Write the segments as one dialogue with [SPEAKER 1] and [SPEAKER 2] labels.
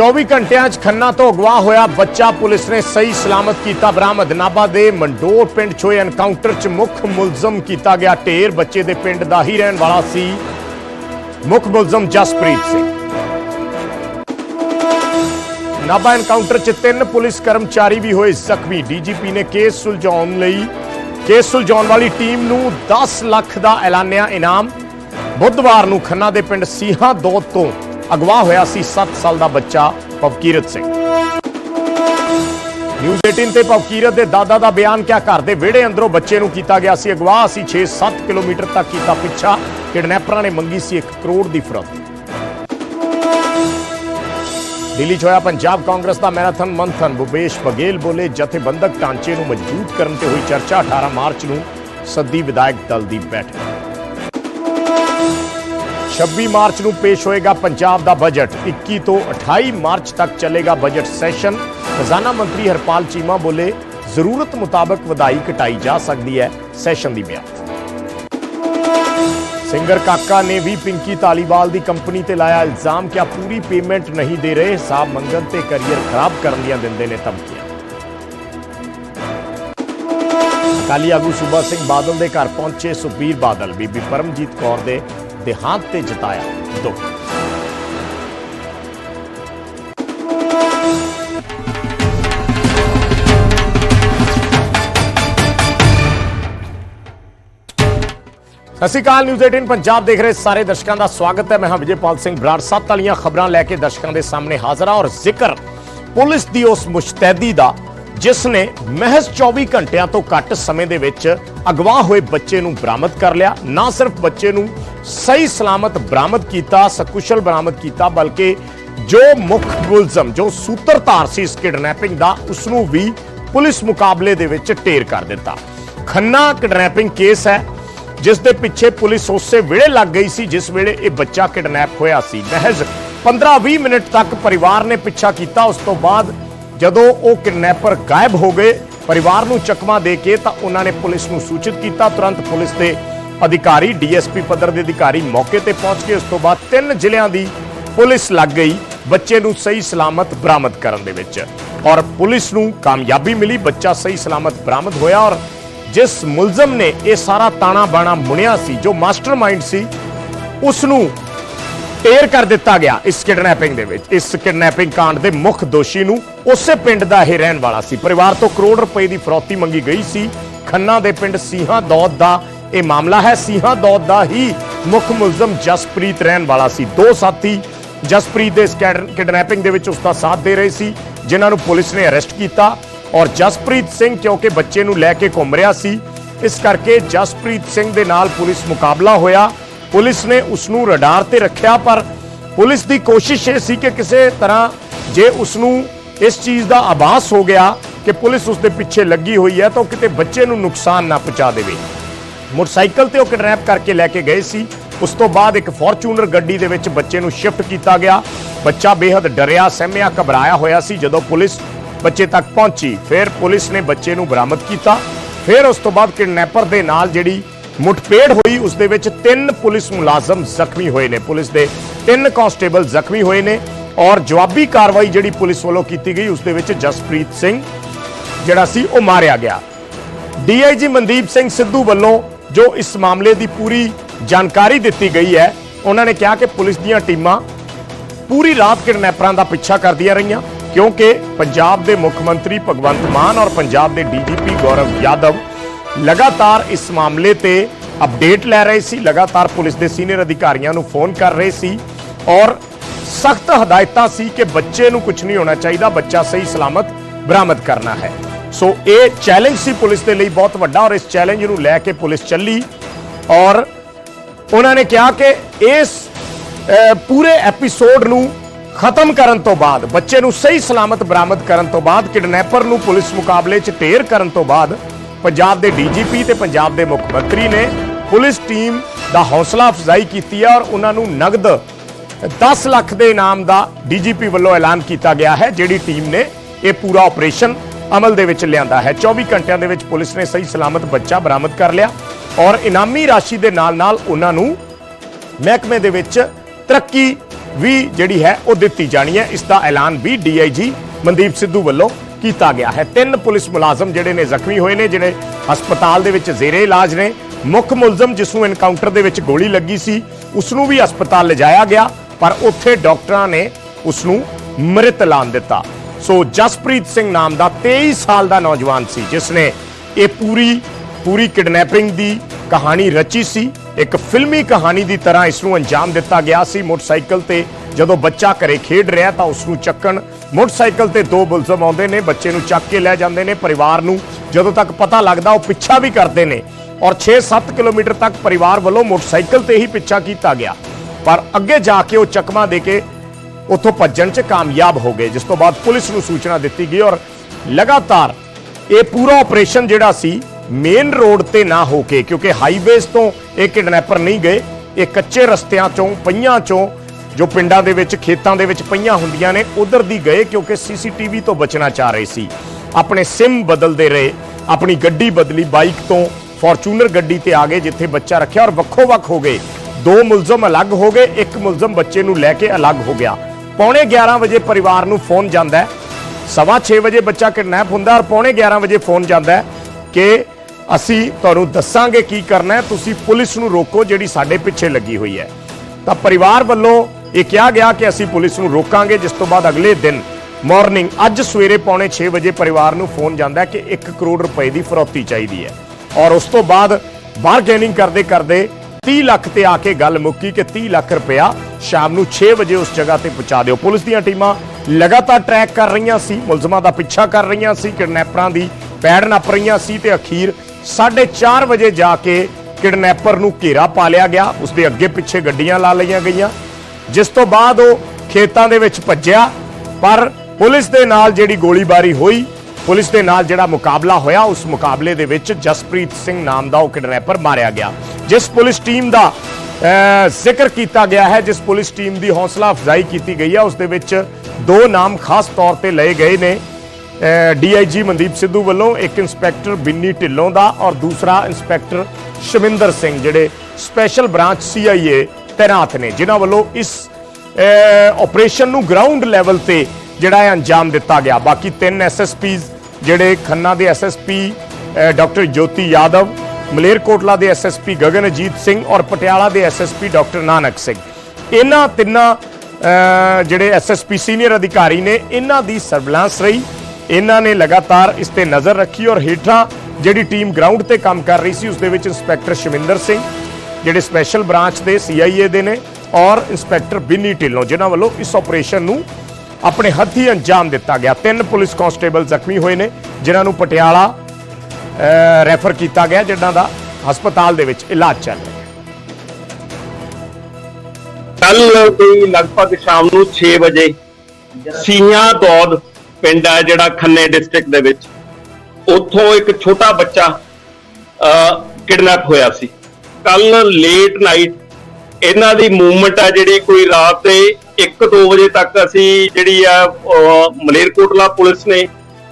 [SPEAKER 1] 24 ਘੰਟਿਆਂ 'ਚ ਖੰਨਾ ਤੋਂ ਅਗਵਾ ਹੋਇਆ ਬੱਚਾ। ਪੁਲਿਸ ਨੇ ਸਹੀ ਸਲਾਮਤ ਕੀਤਾ। ਬਰਾਮਦ ਨਾਬਾ ਦੇ ਮੰਡੋਰ ਪਿੰਡ 'ਚ ਹੋਏ ਐਨਕਾਊਂਟਰ 'ਚ ਮੁੱਖ ਮੁਲਜ਼ਮ ਕੀਤਾ ਗਿਆ। ਢੇਰ ਬੱਚੇ ਦੇ ਪਿੰਡ ਦਾ ਹੀ ਰਹਿਣ ਵਾਲਾ ਸੀ ਮੁੱਖ ਮੁਲਜ਼ਮ ਜਸਪ੍ਰੀਤ ਸਿੰਘ। ਨਾਬਾ ਐਨਕਾਊਂਟਰ 'ਚ ਤਿੰਨ ਪੁਲਿਸ ਕਰਮਚਾਰੀ ਵੀ ਹੋਏ ਜ਼ਖਮੀ। ਡੀਜੀਪੀ ਨੇ ਕੇਸ ਸੁਲਝਾਉਣ ਲਈ, ਕੇਸ ਸੁਲਝਾਉਣ ਵਾਲੀ ਟੀਮ ਨੂੰ 10 ਲੱਖ ਦਾ ਐਲਾਨਿਆ ਇਨਾਮ। ਬੁੱਧਵਾਰ ਨੂੰ ਖੰਨਾ ਦੇ ਪਿੰਡ ਸੀਹਾ ਦੋ ਤੋਂ ਅਗਵਾ ਹੋਇਆ ਸੀ 7 ਸਾਲ ਦਾ ਬੱਚਾ ਪਵਕੀਰਤ ਸਿੰਘ। ਨਿਊਜ਼ 18 ਤੇ ਪਵਕੀਰਤ ਦੇ ਦਾਦਾ ਦਾ ਬਿਆਨ, ਕਿਆ ਘਰ ਦੇ ਵਿਹੜੇ ਅੰਦਰੋਂ ਬੱਚੇ ਨੂੰ ਕੀਤਾ ਗਿਆ ਸੀ ਅਗਵਾ ਅਸੀਂ 6-7 ਕਿਲੋਮੀਟਰ ਤੱਕ ਕੀਤਾ ਪਿੱਛਾ। ਕਿਡਨੈਪਰਾਂ ਨੇ ਮੰਗੀ ਸੀ 1 ਕਰੋੜ ਦੀ ਫਰੋਤੀ। ਦਿੱਲੀ 'ਚ ਹੋਇਆ ਪੰਜਾਬ ਕਾਂਗਰਸ ਦਾ ਮੈਰਾਥਨ, ਮੰਥਨ। ਭੁਪੇਸ਼ ਬਗੇਲ ਬੋਲੇ, ਜਥੇਬੰਦਕ ਢਾਂਚੇ ਨੂੰ ਮਜ਼ਬੂਤ ਕਰਨ ਤੇ ਹੋਈ ਚਰਚਾ 18 ਮਾਰਚ ਨੂੰ ਸੱਦੀ ਵਿਧਾਇਕ ਦਲ ਦੀ ਬੈਠਕ। 26 ਮਾਰਚ ਨੂੰ ਪੇਸ਼ ਹੋਏਗਾ ਪੰਜਾਬ ਦਾ ਬਜਟ। 21 ਤੋਂ 28 ਮਾਰਚ ਤੱਕ ਚੱਲੇਗਾ ਬਜਟ ਸੈਸ਼ਨ। ਖਜ਼ਾਨਾ ਮੰਤਰੀ ਹਰਪਾਲ ਚੀਮਾ ਬੋਲੇ, ਜ਼ਰੂਰਤ ਮੁਤਾਬਕ ਵਧਾਈ ਘਟਾਈ ਜਾ ਸਕਦੀ ਹੈ, ਸੈਸ਼ਨ ਦੀ ਮਿਆਦ। ਸਿੰਗਰ ਕਾਕਾ ਨੇ ਵੀ ਪਿੰਕੀ ਤਾਲੀਵਾਲ ਦੀ ਕੰਪਨੀ ਤੇ ਲਾਇਆ ਇਲਜ਼ਾਮ ਕਿ ਆ ਪੂਰੀ ਪੇਮੈਂਟ ਨਹੀਂ ਦੇ ਰਹੇ, ਹਿਸਾਬ ਮੰਗਣ ਤੇ ਕੈਰੀਅਰ ਖਰਾਬ ਕਰਨ ਦੀਆਂ ਦਿੰਦੇ ਨੇ ਧਮਕੀਆਂ। ਅਕਾਲੀ ਆਗੂ ਸੂਬਾ ਸਿੰਘ ਬਾਦਲ ਦੇ ਘਰ ਪਹੁੰਚੇ ਸੁਖਬੀਰ ਬਾਦਲ, ਬੀਬੀ ਪਰਮਜੀਤ ਕੌਰ ਦੇ ਦੇਹਾਂਤ ਤੇ ਜਤਾਇਆ ਦੁੱਖ ਸਤਿ ਸ਼੍ਰੀ ਨਿਊਜ਼ 18 ਪੰਜਾਬ ਦੇਖ ਰਹੇ ਸਾਰੇ ਦਰਸ਼ਕਾਂ ਦਾ ਸਵਾਗਤ ਹੈ। ਮੈਂ ਹਾਂ ਵਿਜੇਪਾਲ ਸਿੰਘ ਬਰਾੜ। ਸੱਤ ਵਾਲੀਆਂ ਖਬਰਾਂ ਲੈ ਕੇ ਦਰਸ਼ਕਾਂ ਦੇ ਸਾਹਮਣੇ ਹਾਜ਼ਰ ਹਾਂ ਔਰ ਜ਼ਿਕਰ ਪੁਲਿਸ ਦੀ ਉਸ ਮੁਸ਼ਤੈਦੀ ਦਾ, ਜਿਸ ਨੇ ਮਹਿਜ਼ 24 ਘੰਟਿਆਂ ਤੋਂ ਘੱਟ ਸਮੇਂ ਦੇ ਵਿੱਚ ਅਗਵਾ ਹੋਏ ਬੱਚੇ ਨੂੰ ਬਰਾਮਦ ਕਰ ਲਿਆ। ਨਾ ਸਿਰਫ ਬੱਚੇ ਨੂੰ ਸਹੀ ਸਲਾਮਤ ਬਰਾਮਦ ਕੀਤਾ, ਸਕੁਸ਼ਲ ਬਰਾਮਦ ਕੀਤਾ, ਬਲਕਿ ਜੋ ਮੁੱਖ ਮੁਲਜ਼ਮ, ਜੋ ਸੂਤਰਧਾਰ ਸੀ ਇਸ ਕਿਡਨੈਪਿੰਗ ਦਾ ਉਸ ਨੂੰ ਵੀ ਪੁਲਿਸ ਮੁਕਾਬਲੇ ਦੇ ਵਿੱਚ ਢੇਰ ਕਰ ਦਿੱਤਾ। ਖੰਨਾ ਕਿਡਨੈਪਿੰਗ ਕੇਸ ਹੈ, ਜਿਸ ਦੇ ਪਿੱਛੇ ਪੁਲਿਸ ਉਸੇ ਵੇਲੇ ਲੱਗ ਗਈ ਸੀ, ਜਿਸ ਵੇਲੇ ਇਹ ਬੱਚਾ ਕਿਡਨੈਪ ਹੋਇਆ ਸੀ। ਮਹਿਜ਼ 15-20 ਮਿੰਟ ਤੱਕ ਪਰਿਵਾਰ ਨੇ ਪਿੱਛਾ ਕੀਤਾ, ਉਸ ਤੋਂ ਬਾਅਦ ਜਦੋਂ ਉਹ ਕਿਡਨੈਪਰ ਗਾਇਬ ਹੋ ਗਏ, ਪਰਿਵਾਰ ਨੂੰ ਚਕਮਾ ਦੇ ਕੇ ਤਾਂ ਉਹਨਾਂ ਨੇ ਪੁਲਿਸ ਨੂੰ ਸੂਚਿਤ ਕੀਤਾ, ਤੁਰੰਤ ਪੁਲਿਸ ਦੇ ਅਧਿਕਾਰੀ, ਡੀਐਸਪੀ ਪੱਧਰ ਦੇ ਅਧਿਕਾਰੀ ਮੌਕੇ ਤੇ ਪਹੁੰਚ ਕੇ ਉਸ ਤੋਂ ਬਾਅਦ ਤਿੰਨ ਜ਼ਿਲ੍ਹਿਆਂ ਦੀ ਪੁਲਿਸ ਲੱਗ ਗਈ ਬੱਚੇ ਨੂੰ ਸਹੀ ਸਲਾਮਤ ਬਰਾਮਦ ਕਰਨ ਦੇ ਵਿੱਚ। ਔਰ ਪੁਲਿਸ ਨੂੰ ਕਾਮਯਾਬੀ ਮਿਲੀ, ਬੱਚਾ ਸਹੀ ਸਲਾਮਤ ਬਰਾਮਦ ਹੋਇਆ ਔਰ ਜਿਸ ਮੁਲਜ਼ਮ ਨੇ ਇਹ ਸਾਰਾ ਤਾਣਾ ਬਾਣਾ ਮੁਣਿਆ ਸੀ, ਜੋ ਮਾਸਟਰਮਾਈਂਡ ਸੀ, ਉਸ ਨੂੰ ਟੇਰ ਕਰ ਦਿੱਤਾ ਗਿਆ ਇਸ ਕਿਡਨੈਪਿੰਗ ਦੇ ਵਿੱਚ। ਇਸ ਕਿਡਨੈਪਿੰਗ ਕਾਂਡ ਦੇ ਮੁੱਖ ਦੋਸ਼ੀ ਨੂੰ ਉਸੇ ਪਿੰਡ ਦਾ ਇਹ ਰਹਿਣ ਵਾਲਾ ਸੀ। ਪਰਿਵਾਰ ਤੋਂ ਕਰੋੜ ਰੁਪਏ ਦੀ ਫਰੌਤੀ ਮੰਗੀ ਗਈ ਸੀ। ਖੰਨਾ ਦੇ ਪਿੰਡ ਸੀਹਾ ਦੌਦ ਦਾ ਇਹ ਮਾਮਲਾ ਹੈ ਸੀਹਾ ਦੌਦ ਦਾ ਹੀ। ਮੁੱਖ ਮੁਲਜ਼ਮ ਜਸਪ੍ਰੀਤ ਰਹਿਣ ਵਾਲਾ ਸੀ, ਦੋ ਸਾਥੀ। ਜਸਪ੍ਰੀਤ ਦੇ ਕਿਡਨੈਪਿੰਗ ਦੇ ਵਿੱਚ ਉਸ ਦਾ ਸਾਥ ਦੇ ਰਹੇ ਸੀ, ਜਿਨ੍ਹਾਂ ਨੂੰ ਪੁਲਿਸ ਨੇ ਅਰੈਸਟ ਕੀਤਾ। ਔਰ ਜਸਪ੍ਰੀਤ ਸਿੰਘ ਕਿਉਂਕਿ ਬੱਚੇ ਨੂੰ ਲੈ ਕੇ ਘੁੰਮ ਰਿਹਾ ਸੀ, ਇਸ ਕਰਕੇ ਜਸਪ੍ਰੀਤ ਸਿੰਘ ਦੇ ਨਾਲ ਪੁਲਿਸ ਮੁਕਾਬਲਾ ਹੋਇਆ। ਪੁਲਿਸ ਨੇ ਉਸ ਨੂੰ ਰਡਾਰ ਤੇ ਰੱਖਿਆ, ਪਰ ਪੁਲਿਸ ਦੀ ਕੋਸ਼ਿਸ਼ ਇਹ ਸੀ ਕਿ ਕਿਸੇ ਤਰ੍ਹਾਂ ਜੇ ਉਸ ਨੂੰ ਇਸ ਚੀਜ਼ ਦਾ ਆਭਾਸ ਹੋ ਗਿਆ ਕਿ ਪੁਲਿਸ ਉਸ ਦੇ ਪਿੱਛੇ ਲੱਗੀ ਹੋਈ ਹੈ, ਤਾਂ ਉਹ ਕਿਤੇ ਬੱਚੇ ਨੂੰ ਨੁਕਸਾਨ ਨਾ ਪਹੁੰਚਾ ਦੇਵੇ। ਮੋਟਰਸਾਈਕਲ ਤੇ ਉਹ ਕਿਡਨੈਪ ਕਰਕੇ ਲੈ ਕੇ ਗਏ ਸੀ। ਉਸ ਤੋਂ ਬਾਅਦ ਇੱਕ ਫੋਰਚੂਨਰ ਗੱਡੀ ਦੇ ਵਿੱਚ ਬੱਚੇ ਨੂੰ ਸ਼ਿਫਟ ਕੀਤਾ ਗਿਆ। ਬੱਚਾ ਬੇहद ਡਰਿਆ, ਸਹਿਮਿਆ, ਘਬਰਾਇਆ ਹੋਇਆ ਸੀ ਜਦੋਂ ਪੁਲਿਸ ਬੱਚੇ ਤੱਕ ਪਹੁੰਚੀ। ਫਿਰ ਪੁਲਿਸ ਨੇ ਬੱਚੇ ਨੂੰ ਬਰਾਮਦ ਕੀਤਾ। ਫਿਰ ਉਸ ਤੋਂ ਬਾਅਦ ਕਿਡਨੈਪਰ ਦੇ ਨਾਲ ਜਿਹੜੀ ਮੁੱਠਭੇੜ ਹੋਈ, ਉਸ ਦੇ ਵਿੱਚ ਤਿੰਨ ਪੁਲਿਸ ਮੁਲਾਜ਼ਮ ਜ਼ਖਮੀ ਹੋਏ ਨੇ। ਪੁਲਿਸ ਦੇ ਤਿੰਨ ਕਾਂਸਟੇਬਲ ਜ਼ਖਮੀ ਹੋਏ ਨੇ ਔਰ ਜਵਾਬੀ ਕਾਰਵਾਈ ਜਿਹੜੀ ਪੁਲਿਸ ਵੱਲੋਂ ਕੀਤੀ ਗਈ, ਉਸ ਦੇ ਵਿੱਚ ਜਸਪ੍ਰੀਤ ਸਿੰਘ ਜਿਹੜਾ ਸੀ, ਉਹ ਮਾਰਿਆ ਗਿਆ। ਡੀਆਈਜੀ ਮਨਦੀਪ ਸਿੰਘ ਸਿੱਧੂ ਵੱਲੋਂ ਜੋ ਇਸ ਮਾਮਲੇ ਦੀ ਪੂਰੀ ਜਾਣਕਾਰੀ ਦਿੱਤੀ ਗਈ ਹੈ, ਉਹਨਾਂ ਨੇ ਕਿਹਾ ਕਿ ਪੁਲਿਸ ਦੀਆਂ ਟੀਮਾਂ ਪੂਰੀ ਰਾਤ ਕਿਡਨੈਪਰਾਂ ਦਾ ਪਿੱਛਾ ਕਰਦੀਆਂ ਰਹੀਆਂ, ਕਿਉਂਕਿ ਪੰਜਾਬ ਦੇ ਮੁੱਖ ਮੰਤਰੀ ਭਗਵੰਤ ਮਾਨ ਔਰ ਪੰਜਾਬ ਦੇ ਡੀਜੀਪੀ ਗੌਰਵ ਯਾਦਵ ਲਗਾਤਾਰ ਇਸ ਮਾਮਲੇ ਤੇ ਅਪਡੇਟ ਲੈ ਰਹੇ ਸੀ, ਲਗਾਤਾਰ ਪੁਲਿਸ ਦੇ ਸੀਨੀਅਰ ਅਧਿਕਾਰੀਆਂ ਨੂੰ ਫੋਨ ਕਰ ਰਹੇ ਸੀ ਔਰ ਸਖਤ ਹਦਾਇਤਾਂ ਸੀ ਕਿ ਬੱਚੇ ਨੂੰ ਕੁਝ ਨਹੀਂ ਹੋਣਾ ਚਾਹੀਦਾ, ਬੱਚਾ ਸਹੀ ਸਲਾਮਤ ਬਰਾਮਦ ਕਰਨਾ ਹੈ। ਸੋ ਇਹ ਚੈਲੰਜ ਸੀ ਪੁਲਿਸ ਦੇ ਲਈ, ਬਹੁਤ ਵੱਡਾ, ਔਰ ਇਸ ਚੈਲੰਜ ਨੂੰ ਲੈ ਕੇ ਪੁਲਿਸ ਚੱਲੀ। ਔਰ ਉਹਨਾਂ ਨੇ ਕਿਹਾ ਕਿ ਇਸ ਪੂਰੇ ਐਪੀਸੋਡ ਨੂੰ ਖਤਮ ਕਰਨ ਤੋਂ ਬਾਅਦ, ਬੱਚੇ ਨੂੰ ਸਹੀ ਸਲਾਮਤ ਬਰਾਮਦ ਕਰਨ ਤੋਂ ਬਾਅਦ, ਕਿਡਨੈਪਰ ਨੂੰ ਪੁਲਿਸ ਮੁਕਾਬਲੇ 'ਚ ਢੇਰ ਕਰਨ ਤੋਂ ਬਾਅਦ, ਪੰਜਾਬ ਦੇ ਡੀਜੀਪੀ ਤੇ ਪੰਜਾਬ ਦੇ ਮੁੱਖ ਮੰਤਰੀ ਨੇ ਪੁਲਿਸ ਟੀਮ ਦਾ ਹੌਸਲਾ ਅਫਜ਼ਾਈ ਕੀਤੀ ਹੈ, ਔਰ ਉਹਨਾਂ ਨੂੰ ਨਗਦ 10 ਲੱਖ ਦੇ ਇਨਾਮ ਦਾ ਡੀਜੀਪੀ ਵੱਲੋਂ ਐਲਾਨ ਕੀਤਾ ਗਿਆ ਹੈ, ਜਿਹੜੀ ਟੀਮ ਨੇ ਇਹ ਪੂਰਾ ਆਪਰੇਸ਼ਨ ਅਮਲ ਦੇ ਵਿੱਚ ਲਿਆਂਦਾ ਹੈ। 24 ਘੰਟਿਆਂ ਦੇ ਵਿੱਚ ਪੁਲਿਸ ਨੇ ਸਹੀ ਸਲਾਮਤ ਬੱਚਾ ਬਰਾਮਦ ਕਰ ਲਿਆ ਔਰ ਇਨਾਮੀ ਰਾਸ਼ੀ ਦੇ ਨਾਲ ਨਾਲ ਉਹਨਾਂ ਨੂੰ ਮਹਿਕਮੇ ਦੇ ਵਿੱਚ ਤਰੱਕੀ ਵੀ ਜਿਹੜੀ ਹੈ ਉਹ ਦਿੱਤੀ ਜਾਣੀ ਹੈ। ਇਸ ਦਾ ਐਲਾਨ ਵੀ ਡੀਆਈਜੀ ਮਨਦੀਪ ਸਿੱਧੂ ਵੱਲੋਂ ਕੀਤਾ ਗਿਆ ਹੈ। ਤਿੰਨ ਪੁਲਿਸ ਮੁਲਾਜ਼ਮ ਜਿਹੜੇ ਨੇ ਜ਼ਖਮੀ ਹੋਏ ਨੇ, ਜਿਹੜੇ ਹਸਪਤਾਲ ਦੇ ਵਿੱਚ ਜ਼ੇਰੇ ਇਲਾਜ ਨੇ। ਮੁੱਖ ਮੁਲਜ਼ਮ ਜਿਸ ਨੂੰ ਐਨਕਾਊਂਟਰ ਦੇ ਵਿੱਚ ਗੋਲੀ ਲੱਗੀ ਸੀ ਉਸ ਨੂੰ ਵੀ ਹਸਪਤਾਲ ਲਿਜਾਇਆ ਗਿਆ, ਪਰ ਉੱਥੇ ਡਾਕਟਰਾਂ ਨੇ ਉਸ ਨੂੰ ਮ੍ਰਿਤ ਐਲਾਨ ਦਿੱਤਾ। ਸੋ ਜਸਪ੍ਰੀਤ ਸਿੰਘ ਨਾਮ ਦਾ 23 ਸਾਲ ਦਾ ਨੌਜਵਾਨ ਸੀ, ਜਿਸ ਨੇ ਇਹ ਪੂਰੀ ਪੂਰੀ ਕਿਡਨੈਪਿੰਗ ਦੀ ਕਹਾਣੀ ਰਚੀ ਸੀ। ਇੱਕ ਫਿਲਮੀ ਕਹਾਣੀ ਦੀ ਤਰ੍ਹਾਂ ਇਸ ਨੂੰ ਅੰਜਾਮ ਦਿੱਤਾ ਗਿਆ ਸੀ। ਮੋਟਰਸਾਈਕਲ ਤੇ ਜਦੋਂ ਬੱਚਾ ਘਰੇ ਖੇਡ ਰਿਹਾ ਤਾਂ ਉਸ ਨੂੰ ਚੱਕਣ, ਮੋਟਰਸਾਈਕਲ ਤੇ ਦੋ ਮੁਲਜ਼ਮ ਆਉਂਦੇ ਨੇ, ਬੱਚੇ ਨੂੰ ਚੱਕ ਕੇ ਲੈ ਜਾਂਦੇ ਨੇ ਪਰਿਵਾਰ ਨੂੰ। ਜਦੋਂ ਤੱਕ ਪਤਾ ਲੱਗਦਾ ਉਹ ਪਿੱਛਾ ਵੀ ਕਰਦੇ ਨੇ ਔਰ 6-7 ਕਿਲੋਮੀਟਰ ਤੱਕ ਪਰਿਵਾਰ ਵੱਲੋਂ ਮੋਟਰਸਾਈਕਲ ਤੇ ਹੀ ਪਿੱਛਾ ਕੀਤਾ ਗਿਆ। ਪਰ ਅੱਗੇ ਜਾ ਕੇ ਉਹ ਚਕਮਾ ਦੇ ਕੇ ਉੱਥੋਂ ਭੱਜਣ 'ਚ ਕਾਮਯਾਬ ਹੋ ਗਏ, ਜਿਸ ਤੋਂ ਬਾਅਦ ਪੁਲਿਸ ਨੂੰ ਸੂਚਨਾ ਦਿੱਤੀ ਗਈ ਔਰ ਲਗਾਤਾਰ ਇਹ ਪੂਰਾ ਆਪਰੇਸ਼ਨ ਜਿਹੜਾ ਸੀ, ਮੇਨ ਰੋਡ ਤੇ ਨਾ ਹੋ ਕੇ, ਕਿਉਂਕਿ ਹਾਈਵੇਜ਼ ਤੋਂ ਇਹ ਕਿਡਨੈਪਰ ਨਹੀਂ ਗਏ, ਇਹ ਕੱਚੇ ਰਸਤਿਆਂ ਚੋਂ ਪਈਆਂ ਚੋਂ, ਜੋ ਪਿੰਡਾਂ ਦੇ ਵਿੱਚ, ਖੇਤਾਂ ਦੇ ਵਿੱਚ ਪਈਆਂ ਹੁੰਦੀਆਂ ਨੇ, ਉਧਰ ਦੀ ਗਏ ਕਿਉਂਕਿ ਸੀਸੀਟੀਵੀ ਤੋਂ ਬਚਣਾ ਚਾਹ ਰਹੇ ਸੀ। ਆਪਣੇ ਸਿਮ ਬਦਲਦੇ ਰਹੇ, ਆਪਣੀ ਗੱਡੀ ਬਦਲੀ, ਬਾਈਕ ਤੋਂ ਫੋਰਚੂਨਰ ਗੱਡੀ ਤੇ ਆ ਗਏ, ਜਿੱਥੇ ਬੱਚਾ ਰੱਖਿਆ ਔਰ ਵੱਖੋ ਵੱਖ ਹੋ ਗਏ। ਦੋ ਮੁਲਜ਼ਮ ਅਲੱਗ ਹੋ ਗਏ, ਇੱਕ ਮੁਲਜ਼ਮ ਬੱਚੇ ਨੂੰ ਲੈ ਕੇ ਅਲੱਗ ਹੋ ਗਿਆ। ਪੌਣੇ 11 ਵਜੇ ਪਰਿਵਾਰ ਨੂੰ ਫੋਨ ਜਾਂਦਾ ਸਵਾ 6 ਵਜੇ ਬੱਚਾ ਕਿਡਨੈਪ ਹੁੰਦਾ ਔਰ ਪੌਣੇ 11 ਵਜੇ ਫੋਨ ਜਾਂਦਾ ਕਿ ਅਸੀਂ ਤੁਹਾਨੂੰ ਦੱਸਾਂਗੇ ਕੀ ਕਰਨਾ ਹੈ, ਤੁਸੀਂ ਪੁਲਿਸ ਨੂੰ ਰੋਕੋ ਜਿਹੜੀ ਸਾਡੇ ਪਿੱਛੇ ਲੱਗੀ ਹੋਈ ਹੈ। ਤਾਂ ਪਰਿਵਾਰ ਵੱਲੋਂ ਇਹ ਕਿਹਾ ਗਿਆ ਕਿ ਅਸੀਂ ਪੁਲਿਸ ਨੂੰ ਰੋਕਾਂਗੇ, ਜਿਸ ਤੋਂ ਬਾਅਦ ਅਗਲੇ ਦਿਨ ਮਾਰਨਿੰਗ ਅੱਜ ਸਵੇਰੇ ਪੌਣੇ 6 ਵਜੇ ਪਰਿਵਾਰ ਨੂੰ ਫੋਨ ਜਾਂਦਾ ਕਿ 1 ਕਰੋੜ ਰੁਪਏ ਦੀ ਫਰੌਤੀ ਚਾਹੀਦੀ ਹੈ। ਔਰ ਉਸ ਤੋਂ ਬਾਅਦ ਬਾਰਗੇਨਿੰਗ ਕਰਦੇ ਕਰਦੇ 30 ਲੱਖ ਤੇ ਆ ਕੇ ਗੱਲ ਮੁੱਕੀ ਕਿ 30 ਲੱਖ ਰੁਪਇਆ ਸ਼ਾਮ ਨੂੰ 6 ਵਜੇ ਉਸ ਜਗ੍ਹਾ ਤੇ ਪਹੁੰਚਾ ਦਿਓ। ਪੁਲਿਸ ਦੀਆਂ ਟੀਮਾਂ ਲਗਾਤਾਰ ਟਰੈਕ ਕਰ ਰਹੀਆਂ ਸੀ, ਮੁਲਜ਼ਮਾਂ ਦਾ ਪਿੱਛਾ ਕਰ ਰਹੀਆਂ ਸੀ, ਕਿਡਨੈਪਰਾਂ ਦੀ ਪੈੜ ਨੱਪ ਰਹੀਆਂ ਸੀ ਤੇ ਅਖੀਰ 4:30 ਵਜੇ ਜਾ ਕੇ ਕਿਡਨੈਪਰ ਨੂੰ ਘੇਰਾ ਪਾ ਲਿਆ ਗਿਆ। ਉਸ ਦੇ ਅੱਗੇ ਪਿੱਛੇ ਗੱਡੀਆਂ ਲਾ ਲਈਆਂ ਗਈਆਂ। ਜਿਸ ਤੋਂ ਬਾਅਦ ਉਹ ਖੇਤਾਂ ਦੇ ਵਿੱਚ ਭੱਜਿਆ, ਪਰ ਪੁਲਿਸ ਦੇ ਨਾਲ ਜਿਹੜੀ ਗੋਲੀਬਾਰੀ ਹੋਈ ਪੁਲਿਸ ਦੇ ਨਾਲ ਜਿਹੜਾ ਮੁਕਾਬਲਾ ਹੋਇਆ, ਉਸ ਮੁਕਾਬਲੇ ਦੇ ਵਿੱਚ ਜਸਪ੍ਰੀਤ ਸਿੰਘ ਨਾਮ ਦਾ ਉਹ ਕਿਡਨੈਪਰ ਮਾਰਿਆ ਗਿਆ। ਜਿਸ ਪੁਲਿਸ ਟੀਮ ਦਾ ਜ਼ਿਕਰ ਕੀਤਾ ਗਿਆ ਹੈ, ਜਿਸ ਪੁਲਿਸ ਟੀਮ ਦੀ ਹੌਸਲਾ ਅਫਜ਼ਾਈ ਕੀਤੀ ਗਈ ਹੈ, ਉਸ ਦੇ ਵਿੱਚ ਦੋ ਨਾਮ ਖਾਸ ਤੌਰ ਤੇ ਲਏ ਗਏ ਨੇ ਡੀਆਈਜੀ ਮਨਦੀਪ ਸਿੱਧੂ ਵੱਲੋਂ, ਇੱਕ ਇੰਸਪੈਕਟਰ ਬਿੰਨੀ ਢਿੱਲੋਂ ਦਾ ਔਰ ਦੂਸਰਾ ਇੰਸਪੈਕਟਰ ਸ਼ਵਿੰਦਰ ਸਿੰਘ, ਜਿਹੜੇ ਸਪੈਸ਼ਲ ਬ੍ਰਾਂਚ ਸੀਆਈਏ ਤੈਨਾਤ ਨੇ, ਜਿਨ੍ਹਾਂ ਵੱਲੋਂ ਇਸ ਆਪਰੇਸ਼ਨ ਨੂੰ ਗਰਾਊਂਡ ਲੈਵਲ ਤੇ ਜਿਹੜਾ ਹੈ ਅੰਜਾਮ ਦਿੱਤਾ ਗਿਆ। ਬਾਕੀ ਤਿੰਨ ਐਸਐਸਪੀਜ਼ ਜਿਹੜੇ ਖੰਨਾ ਦੇ ਐਸਐਸਪੀ ਡਾਕਟਰ ਜੋਤੀ ਯਾਦਵ ਮਲੇਰਕੋਟਲਾ ਦੇ ਐਸਐਸਪੀ ਗਗਨਜੀਤ ਸਿੰਘ ਔਰ ਪਟਿਆਲਾ ਦੇ ਐਸਐਸਪੀ ਡਾਕਟਰ ਨਾਨਕ ਸਿੰਘ। ਇਹਨਾਂ ਤਿੰਨਾਂ ਅਹ, ਜਿਹੜੇ ਐਸਐਸਪੀ ਸੀਨੀਅਰ ਅਧਿਕਾਰੀ ਨੇ ਇਹਨਾਂ ਦੀ ਸਰਵੇਲੈਂਸ ਰਹੀ। ਇਹਨਾਂ ਨੇ ਲਗਾਤਾਰ ਇਸ ਤੇ ਨਜ਼ਰ ਰੱਖੀ ਔਰ ਹੇਠਾਂ ਜਿਹੜੀ ਟੀਮ ਗਰਾਊਂਡ ਤੇ ਕੰਮ ਕਰ ਰਹੀ ਸੀ ਉਸ ਦੇ ਵਿੱਚ ਇੰਸਪੈਕਟਰ ਸ਼ਮਿੰਦਰ ਸਿੰਘ ਜਿਹੜੇ ਸਪੈਸ਼ਲ ਬ੍ਰਾਂਚ ਦੇ ਸੀਆਈਏ ਦੇ ਨੇ ਔਰ ਇੰਸਪੈਕਟਰ ਬਿੰਨੀ ਢਿੱਲੋਂ ਜਿਨ੍ਹਾਂ ਵੱਲੋਂ ਇਸ ਆਪਰੇਸ਼ਨ ਨੂੰ ਆਪਣੇ ਹੱਥੀ ਅੰਜਾਮ ਦਿੱਤਾ ਗਿਆ। ਤਿੰਨ ਪੁਲਿਸ ਕਾਂਸਟੇਬਲ ਜ਼ਖਮੀ ਹੋਏ ਨੇ, ਜਿਨ੍ਹਾਂ ਨੂੰ ਪਟਿਆਲਾ ਰੈਫਰ ਕੀਤਾ ਗਿਆ, ਜਿਨ੍ਹਾਂ ਦਾ ਹਸਪਤਾਲ ਦੇ ਵਿੱਚ ਇਲਾਜ ਚੱਲ ਰਿਹਾ
[SPEAKER 2] ਕੱਲ ਕੋਈ ਲਗਭਗ ਸ਼ਾਮ ਨੂੰ 6 ਵਜੇ ਸੀਆਂ ਦੌਦ ਪਿੰਡ ਹੈ, ਜਿਹੜਾ ਖੰਨੇ ਡਿਸਟ੍ਰਿਕਟ ਦੇ ਵਿੱਚ। ਉੱਥੋਂ ਇੱਕ ਛੋਟਾ ਬੱਚਾ ਕਿਡਨੈਪ ਹੋਇਆ ਸੀ। ਕੱਲ ਲੇਟ ਨਾਈਟ ਇਹਨਾਂ ਦੀ ਮੂਵਮੈਂਟ ਆ ਜਿਹੜੀ ਕੋਈ ਰਾਤ ਦੇ 1-2 ਵਜੇ ਤੱਕ ਅਸੀਂ ਜਿਹੜੀ ਆ ਮਲੇਰਕੋਟਲਾ ਪੁਲਿਸ ਨੇ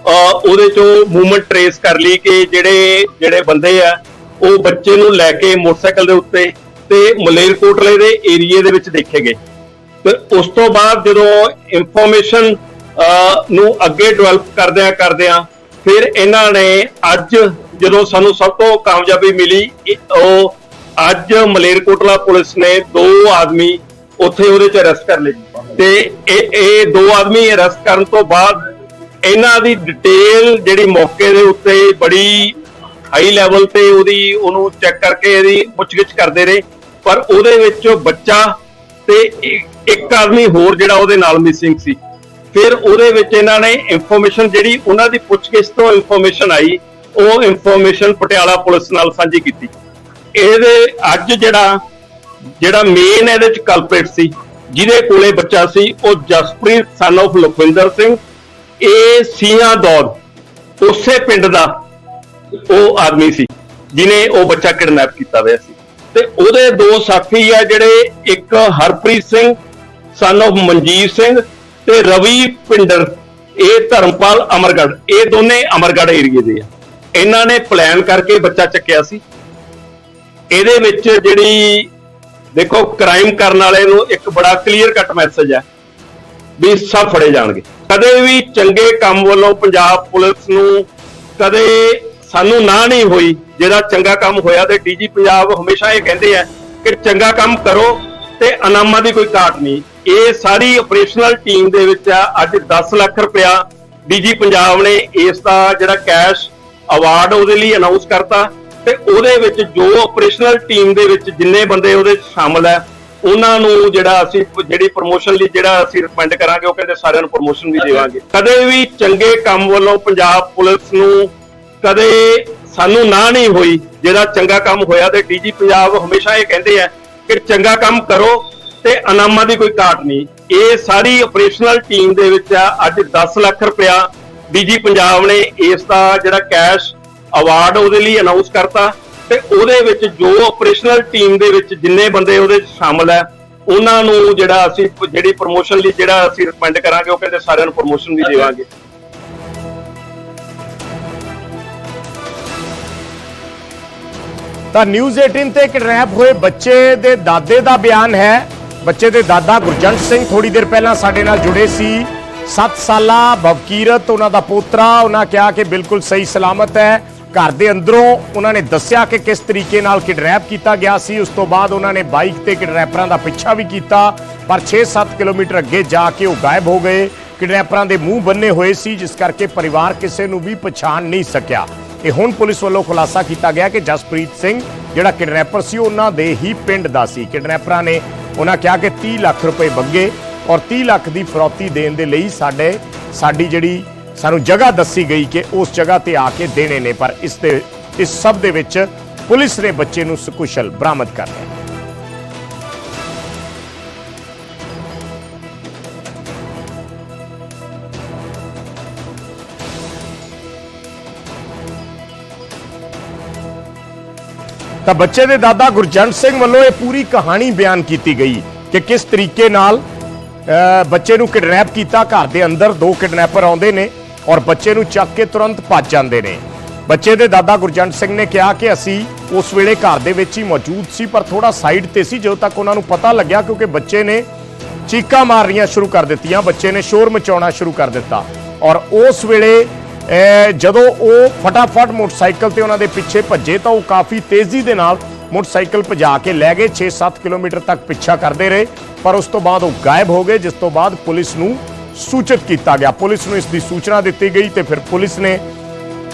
[SPEAKER 2] ਉਹਦੇ ਚੋਂ ਮੂਵਮੈਂਟ ਟਰੇਸ ਕਰ ਲਈ ਕਿ ਜਿਹੜੇ ਜਿਹੜੇ ਬੰਦੇ ਆ, ਉਹ ਬੱਚੇ ਨੂੰ ਲੈ ਕੇ ਮੋਟਰਸਾਈਕਲ ਦੇ ਉੱਤੇ ਤੇ ਮਲੇਰਕੋਟਲੇ ਦੇ ਏਰੀਏ ਦੇ ਵਿੱਚ ਦੇਖੇ ਗਏ। ਤੇ ਉਸ ਤੋਂ ਬਾਅਦ ਜਦੋਂ ਇਨਫੋਰਮੇਸ਼ਨ ਨੂੰ ਅੱਗੇ ਡਿਵੈਲਪ ਕਰਦਿਆਂ ਕਰਦਿਆਂ ਫਿਰ ਇਹਨਾਂ ਨੇ ਅੱਜ ਜਦੋਂ ਸਾਨੂੰ ਸਭ ਤੋਂ ਕਾਮਯਾਬੀ ਮਿਲੀ ਉਹ ਅੱਜ ਮਲੇਰਕੋਟਲਾ ਪੁਲਿਸ ਨੇ ਦੋ ਆਦਮੀ ਉੱਥੇ ਉਹਦੇ ਚ ਅਰੈਸਟ ਕਰ ਲਏ। ਤੇ ਇਹ ਇਹ ਦੋ ਆਦਮੀ ਅਰੈਸਟ ਕਰਨ ਤੋਂ ਬਾਅਦ ਇਹਨਾਂ ਦੀ ਡਿਟੇਲ ਜਿਹੜੀ ਮੌਕੇ ਦੇ ਉੱਤੇ ਬੜੀ ਹਾਈ ਲੈਵਲ ਤੇ ਉਹਦੀ, ਉਹਨੂੰ ਚੈੱਕ ਕਰਕੇ ਇਹਦੀ ਪੁੱਛਗਿੱਛ ਕਰਦੇ ਰਹੇ। ਪਰ ਉਹਦੇ ਵਿੱਚ ਬੱਚਾ ਤੇ ਇੱਕ- ਇੱਕ ਆਦਮੀ ਹੋਰ ਜਿਹੜਾ ਉਹਦੇ ਨਾਲ ਮਿਸਿੰਗ ਸੀ। ਫਿਰ ਉਹਦੇ ਵਿੱਚ ਇਹਨਾਂ ਨੇ ਇਨਫੋਰਮੇਸ਼ਨ ਜਿਹੜੀ ਉਹਨਾਂ ਦੀ ਪੁੱਛਗਿੱਛ ਤੋਂ ਇਨਫੋਰਮੇਸ਼ਨ ਆਈ, ਉਹ ਇਨਫੋਰਮੇਸ਼ਨ ਪਟਿਆਲਾ ਪੁਲਿਸ ਨਾਲ ਸਾਂਝੀ ਕੀਤੀ। ਇਹਦੇ ਅੱਜ ਜਿਹੜਾ ਜਿਹੜਾ ਮੇਨ ਇਹਦੇ ਚ ਕਲਪਰੇਟ ਸੀ, ਜਿਹਦੇ ਕੋਲੇ ਬੱਚਾ ਸੀ, ਉਹ ਜਸਪ੍ਰੀਤ ਸਨ of ਲਖਵਿੰਦਰ ਸਿੰਘ। ਇਹ ਸੀਆਂ ਦੌਦ, ਉਸੇ ਪਿੰਡ ਦਾ ਉਹ ਆਦਮੀ ਸੀ ਜਿਨੇ ਉਹ ਬੱਚਾ ਕਿਡਨੈਪ ਕੀਤਾ ਹੋਇਆ ਸੀ। ਤੇ ਉਹਦੇ ਦੋ ਸਾਥੀ ਆ ਜਿਹੜੇ, ਇੱਕ ਹਰਪ੍ਰੀਤ ਸਿੰਘ ਸਨ of ਮਨਜੀਤ ਸਿੰਘ ਤੇ ਰਵੀ ਪਿੰਡਰ, ਇਹ ਧਰਮਪਾਲ ਅਮਰਗੜ ਇਹ ਦੋਨੇ ਅਮਰਗੜ ਏਰੀਏ ਦੇ ਆ। ਇਹਨਾਂ ਨੇ ਪਲਾਨ ਕਰਕੇ ਬੱਚਾ ਚੱਕਿਆ ਸੀ। ਇਹਦੇ ਵਿੱਚ ਜਿਹੜੀ ਦੇਖੋ ਕ੍ਰਾਈਮ ਕਰਨ ਵਾਲੇ ਨੂੰ ਇੱਕ ਬੜਾ ਕਲੀਅਰ ਕੱਟ ਮੈਸੇਜ ਹੈ ਵੀ ਸਭ ਫੜੇ ਜਾਣਗੇ। ਕਦੇ ਵੀ ਚੰਗੇ ਕੰਮ ਵੱਲੋਂ ਪੰਜਾਬ ਪੁਲਿਸ ਨੂੰ ਕਦੇ ਸਾਨੂੰ ਨਾ ਨਹੀਂ ਹੋਈ, ਜਿਹੜਾ ਚੰਗਾ ਕੰਮ ਹੋਇਆ ਤੇ ਡੀਜੀ ਪੰਜਾਬ ਹਮੇਸ਼ਾ ਇਹ ਕਹਿੰਦੇ ਆ ਕਿ ਚੰਗਾ ਕੰਮ ਕਰੋ ਤੇ ਇਨਾਮਾਂ ਦੀ ਕੋਈ ਘਾਟ ਨਹੀਂ। ਇਹ ਸਾਰੀ ਆਪਰੇਸ਼ਨਲ ਟੀਮ ਦੇ ਵਿੱਚ ਆ, ਅੱਜ 10 ਲੱਖ ਰੁਪਇਆ ਡੀਜੀ ਪੰਜਾਬ ਨੇ ਇਸ ਦਾ ਜਿਹੜਾ ਕੈਸ਼ ਅਵਾਰਡ ਉਹਦੇ ਲਈ ਅਨਾਉਂਸ ਕਰਤਾ। ਤੇ ਉਹਦੇ ਵਿੱਚ ਜੋ ਆਪਰੇਸ਼ਨਲ ਟੀਮ ਦੇ ਵਿੱਚ ਜਿੰਨੇ ਬੰਦੇ ਉਹਦੇ 'ਚ ਸ਼ਾਮਲ ਹੈ, ਉਹਨਾਂ ਨੂੰ ਜਿਹੜਾ ਅਸੀਂ ਜਿਹੜੀ ਪ੍ਰੋਮੋਸ਼ਨ ਲਈ ਜਿਹੜਾ ਅਸੀਂ ਰਿਕਮੈਂਡ ਕਰਾਂਗੇ, ਉਹ ਕਹਿੰਦੇ ਸਾਰਿਆਂ ਨੂੰ ਪ੍ਰੋਮੋਸ਼ਨ ਵੀ ਦੇਵਾਂਗੇ। ਕਦੇ ਵੀ ਚੰਗੇ ਕੰਮ ਵੱਲੋਂ ਪੰਜਾਬ ਪੁਲਿਸ ਨੂੰ ਕਦੇ ਸਾਨੂੰ ਨਾ ਨਹੀਂ ਹੋਈ, ਜਿਹੜਾ ਚੰਗਾ ਕੰਮ ਹੋਇਆ ਤੇ ਡੀਜੀ ਪੰਜਾਬ ਹਮੇਸ਼ਾ ਇਹ ਕਹਿੰਦੇ ਆ ਕਿ ਚੰਗਾ ਕੰਮ ਕਰੋ ਤੇ ਇਨਾਮਾਂ ਦੀ ਕੋਈ ਘਾਟ ਨਹੀਂ। ਇਹ ਸਾਰੀ ਆਪਰੇਸ਼ਨਲ ਟੀਮ ਦੇ ਵਿੱਚ ਆ, ਅੱਜ 10 ਲੱਖ ਰੁਪਇਆ ਡੀਜੀ ਪੰਜਾਬ ਨੇ ਇਸ ਦਾ ਜਿਹੜਾ ਕੈਸ਼ ਅਵਾਰਡ ਉਹਦੇ ਲਈ ਅਨਾਉਂਸ ਕਰਤਾ ਤੇ ਉਹਦੇ ਵਿੱਚ ਜੋ ਆਪਰੇਸ਼ਨਲ ਟੀਮ ਦੇ ਵਿੱਚ ਜਿੰਨੇ ਬੰਦੇ ਉਹਦੇ ਸ਼ਾਮਲ ਹੈ ਉਹਨਾਂ ਨੂੰ ਜਿਹੜਾ ਅਸੀਂ ਜਿਹੜੀ ਪ੍ਰੋਮੋਸ਼ਨ ਲਈ ਜਿਹੜਾ ਅਸੀਂ ਰਿਕਮੈਂਡ ਕਰਾਂਗੇ ਉਹ ਕਹਿੰਦੇ ਸਾਰਿਆਂ ਨੂੰ ਪ੍ਰੋਮੋਸ਼ਨ ਵੀ ਦੇਵਾਂਗੇ।
[SPEAKER 1] ਤਾਂ ਨਿਊਜ਼ 18 ਤੇ ਕਿਡਨੈਪ ਹੋਏ ਬੱਚੇ ਦੇ ਦਾਦੇ ਦਾ ਬਿਆਨ ਹੈ। ਬੱਚੇ ਦੇ ਦਾਦਾ ਗੁਰਜੰਟ ਸਿੰਘ ਥੋੜੀ ਦੇਰ ਪਹਿਲਾਂ ਸਾਡੇ ਨਾਲ ਜੁੜੇ ਸੀ। 7 ਸਾਲਾ ਬਵਕੀਰਤ ਉਹਨਾਂ ਦਾ ਪੋਤਰਾ ਉਹਨਾਂ ਕਿਹਾ ਕਿ ਬਿਲਕੁਲ ਸਹੀ ਸਲਾਮਤ ਹੈ। ਘਰ ਦੇ ਅੰਦਰੋਂ ਉਹਨਾਂ ਨੇ ਦੱਸਿਆ ਕਿ ਕਿਸ ਤਰੀਕੇ ਨਾਲ ਕਿਡਨੈਪ ਕੀਤਾ ਗਿਆ ਸੀ। ਉਸ ਤੋਂ ਬਾਅਦ ਉਹਨਾਂ ਨੇ ਬਾਈਕ ਤੇ ਕਿਡਨੈਪਰਾਂ ਦਾ ਪਿੱਛਾ ਵੀ ਕੀਤਾ, ਪਰ 6-7 ਕਿਲੋਮੀਟਰ ਅੱਗੇ ਜਾ ਕੇ ਉਹ ਗਾਇਬ ਹੋ ਗਏ। ਕਿਡਨੈਪਰਾਂ ਦੇ ਮੂੰਹ ਬੰਨੇ ਹੋਏ ਸੀ, ਜਿਸ ਕਰਕੇ ਪਰਿਵਾਰ ਕਿਸੇ ਨੂੰ ਵੀ ਪਛਾਣ ਨਹੀਂ ਸਕਿਆ। ਇਹ ਹੁਣ ਪੁਲਿਸ ਵੱਲੋਂ ਖੁਲਾਸਾ ਕੀਤਾ ਗਿਆ ਕਿ ਜਸਪ੍ਰੀਤ ਸਿੰਘ, ਜਿਹੜਾ ਕਿਡਨੈਪਰ ਸੀ, ਉਹਨਾਂ ਦੇ ਹੀ ਪਿੰਡ ਦਾ ਸੀ। ਕਿਡਨੈਪਰਾਂ ਨੇ ਉਹਨਾਂ ਕਿਹਾ ਕਿ 30 ਲੱਖ ਰੁਪਏ ਮੰਗੇ ਔਰ 30 ਲੱਖ ਦੀ ਫਰੌਤੀ ਦੇਣ ਦੇ ਲਈ ਸਾਡੇ ਸਾਡੀ ਜਿਹੜੀ ਸਾਨੂੰ ਜਗ੍ਹਾ ਦੱਸੀ ਗਈ ਕਿ ਉਸ ਜਗ੍ਹਾ ਤੇ ਆ ਕੇ ਦੇਣੇ ਨੇ, ਪਰ ਇਸ ਦੇ, ਇਸ ਸਭ ਦੇ ਵਿੱਚ ਪੁਲਿਸ ਨੇ ਬੱਚੇ ਨੂੰ ਸੁਕੁਸ਼ਲ ਬਰਾਮਦ ਕਰ ਲਿਆ। ਤਾਂ ਬੱਚੇ ਦੇ ਦਾਦਾ ਗੁਰਜੰਟ ਸਿੰਘ ਵੱਲੋਂ ਇਹ ਪੂਰੀ ਕਹਾਣੀ ਬਿਆਨ ਕੀਤੀ ਗਈ ਕਿ ਕਿਸ ਤਰੀਕੇ ਨਾਲ ਬੱਚੇ ਨੂੰ ਕਿਡਨੈਪ ਕੀਤਾ, ਘਰ ਦੇ ਅੰਦਰ ਦੋ ਕਿਡਨੈਪਰ ਆਉਂਦੇ ਨੇ। ਔਰ ਬੱਚੇ ਨੂੰ ਚੱਕ ਕੇ ਤੁਰੰਤ ਭੱਜ ਜਾਂਦੇ ਨੇ। ਬੱਚੇ ਦੇ ਦਾਦਾ ਗੁਰਜੰਟ ਸਿੰਘ ਨੇ ਕਿਹਾ ਕਿ ਅਸੀਂ ਉਸ ਵੇਲੇ ਘਰ ਦੇ ਵਿੱਚ ਹੀ ਮੌਜੂਦ ਸੀ, ਪਰ ਥੋੜਾ ਸਾਈਡ ਤੇ ਸੀ, ਜਦੋਂ ਤੱਕ ਉਹਨਾਂ ਨੂੰ ਪਤਾ ਲੱਗਿਆ, ਕਿਉਂਕਿ ਬੱਚੇ ਨੇ ਚੀਕਾਂ ਮਾਰਨੀਆਂ ਸ਼ੁਰੂ ਕਰ ਦਿੱਤੀਆਂ, ਬੱਚੇ ਨੇ ਸ਼ੋਰ ਮਚਾਉਣਾ ਸ਼ੁਰੂ ਕਰ ਦਿੱਤਾ। ਔਰ ਉਸ ਵੇਲੇ ਜਦੋਂ ਉਹ ਫਟਾਫਟ ਮੋਟਰਸਾਈਕਲ ਤੇ ਉਹਨਾਂ ਦੇ ਪਿੱਛੇ ਭੱਜੇ, ਤਾਂ ਉਹ ਕਾਫੀ ਤੇਜ਼ੀ ਦੇ ਨਾਲ ਮੋਟਰਸਾਈਕਲ ਭਜਾ ਕੇ ਲੈ ਗਏ 6-7 ਕਿਲੋਮੀਟਰ ਤੱਕ ਪਿੱਛਾ ਕਰਦੇ ਰਹੇ। ਪਰ ਉਸ ਤੋਂ ਬਾਅਦ ਉਹ ਗਾਇਬ ਹੋ ਗਏ, ਜਿਸ ਤੋਂ ਬਾਅਦ ਪੁਲਿਸ ਨੂੰ ਸੂਚਿਤ ਕੀਤਾ ਗਿਆ। ਪੁਲਿਸ ਨੂੰ ਇਸ ਦੀ ਸੂਚਨਾ ਦਿੱਤੀ ਗਈ ਤੇ ਫਿਰ ਪੁਲਿਸ ਨੇ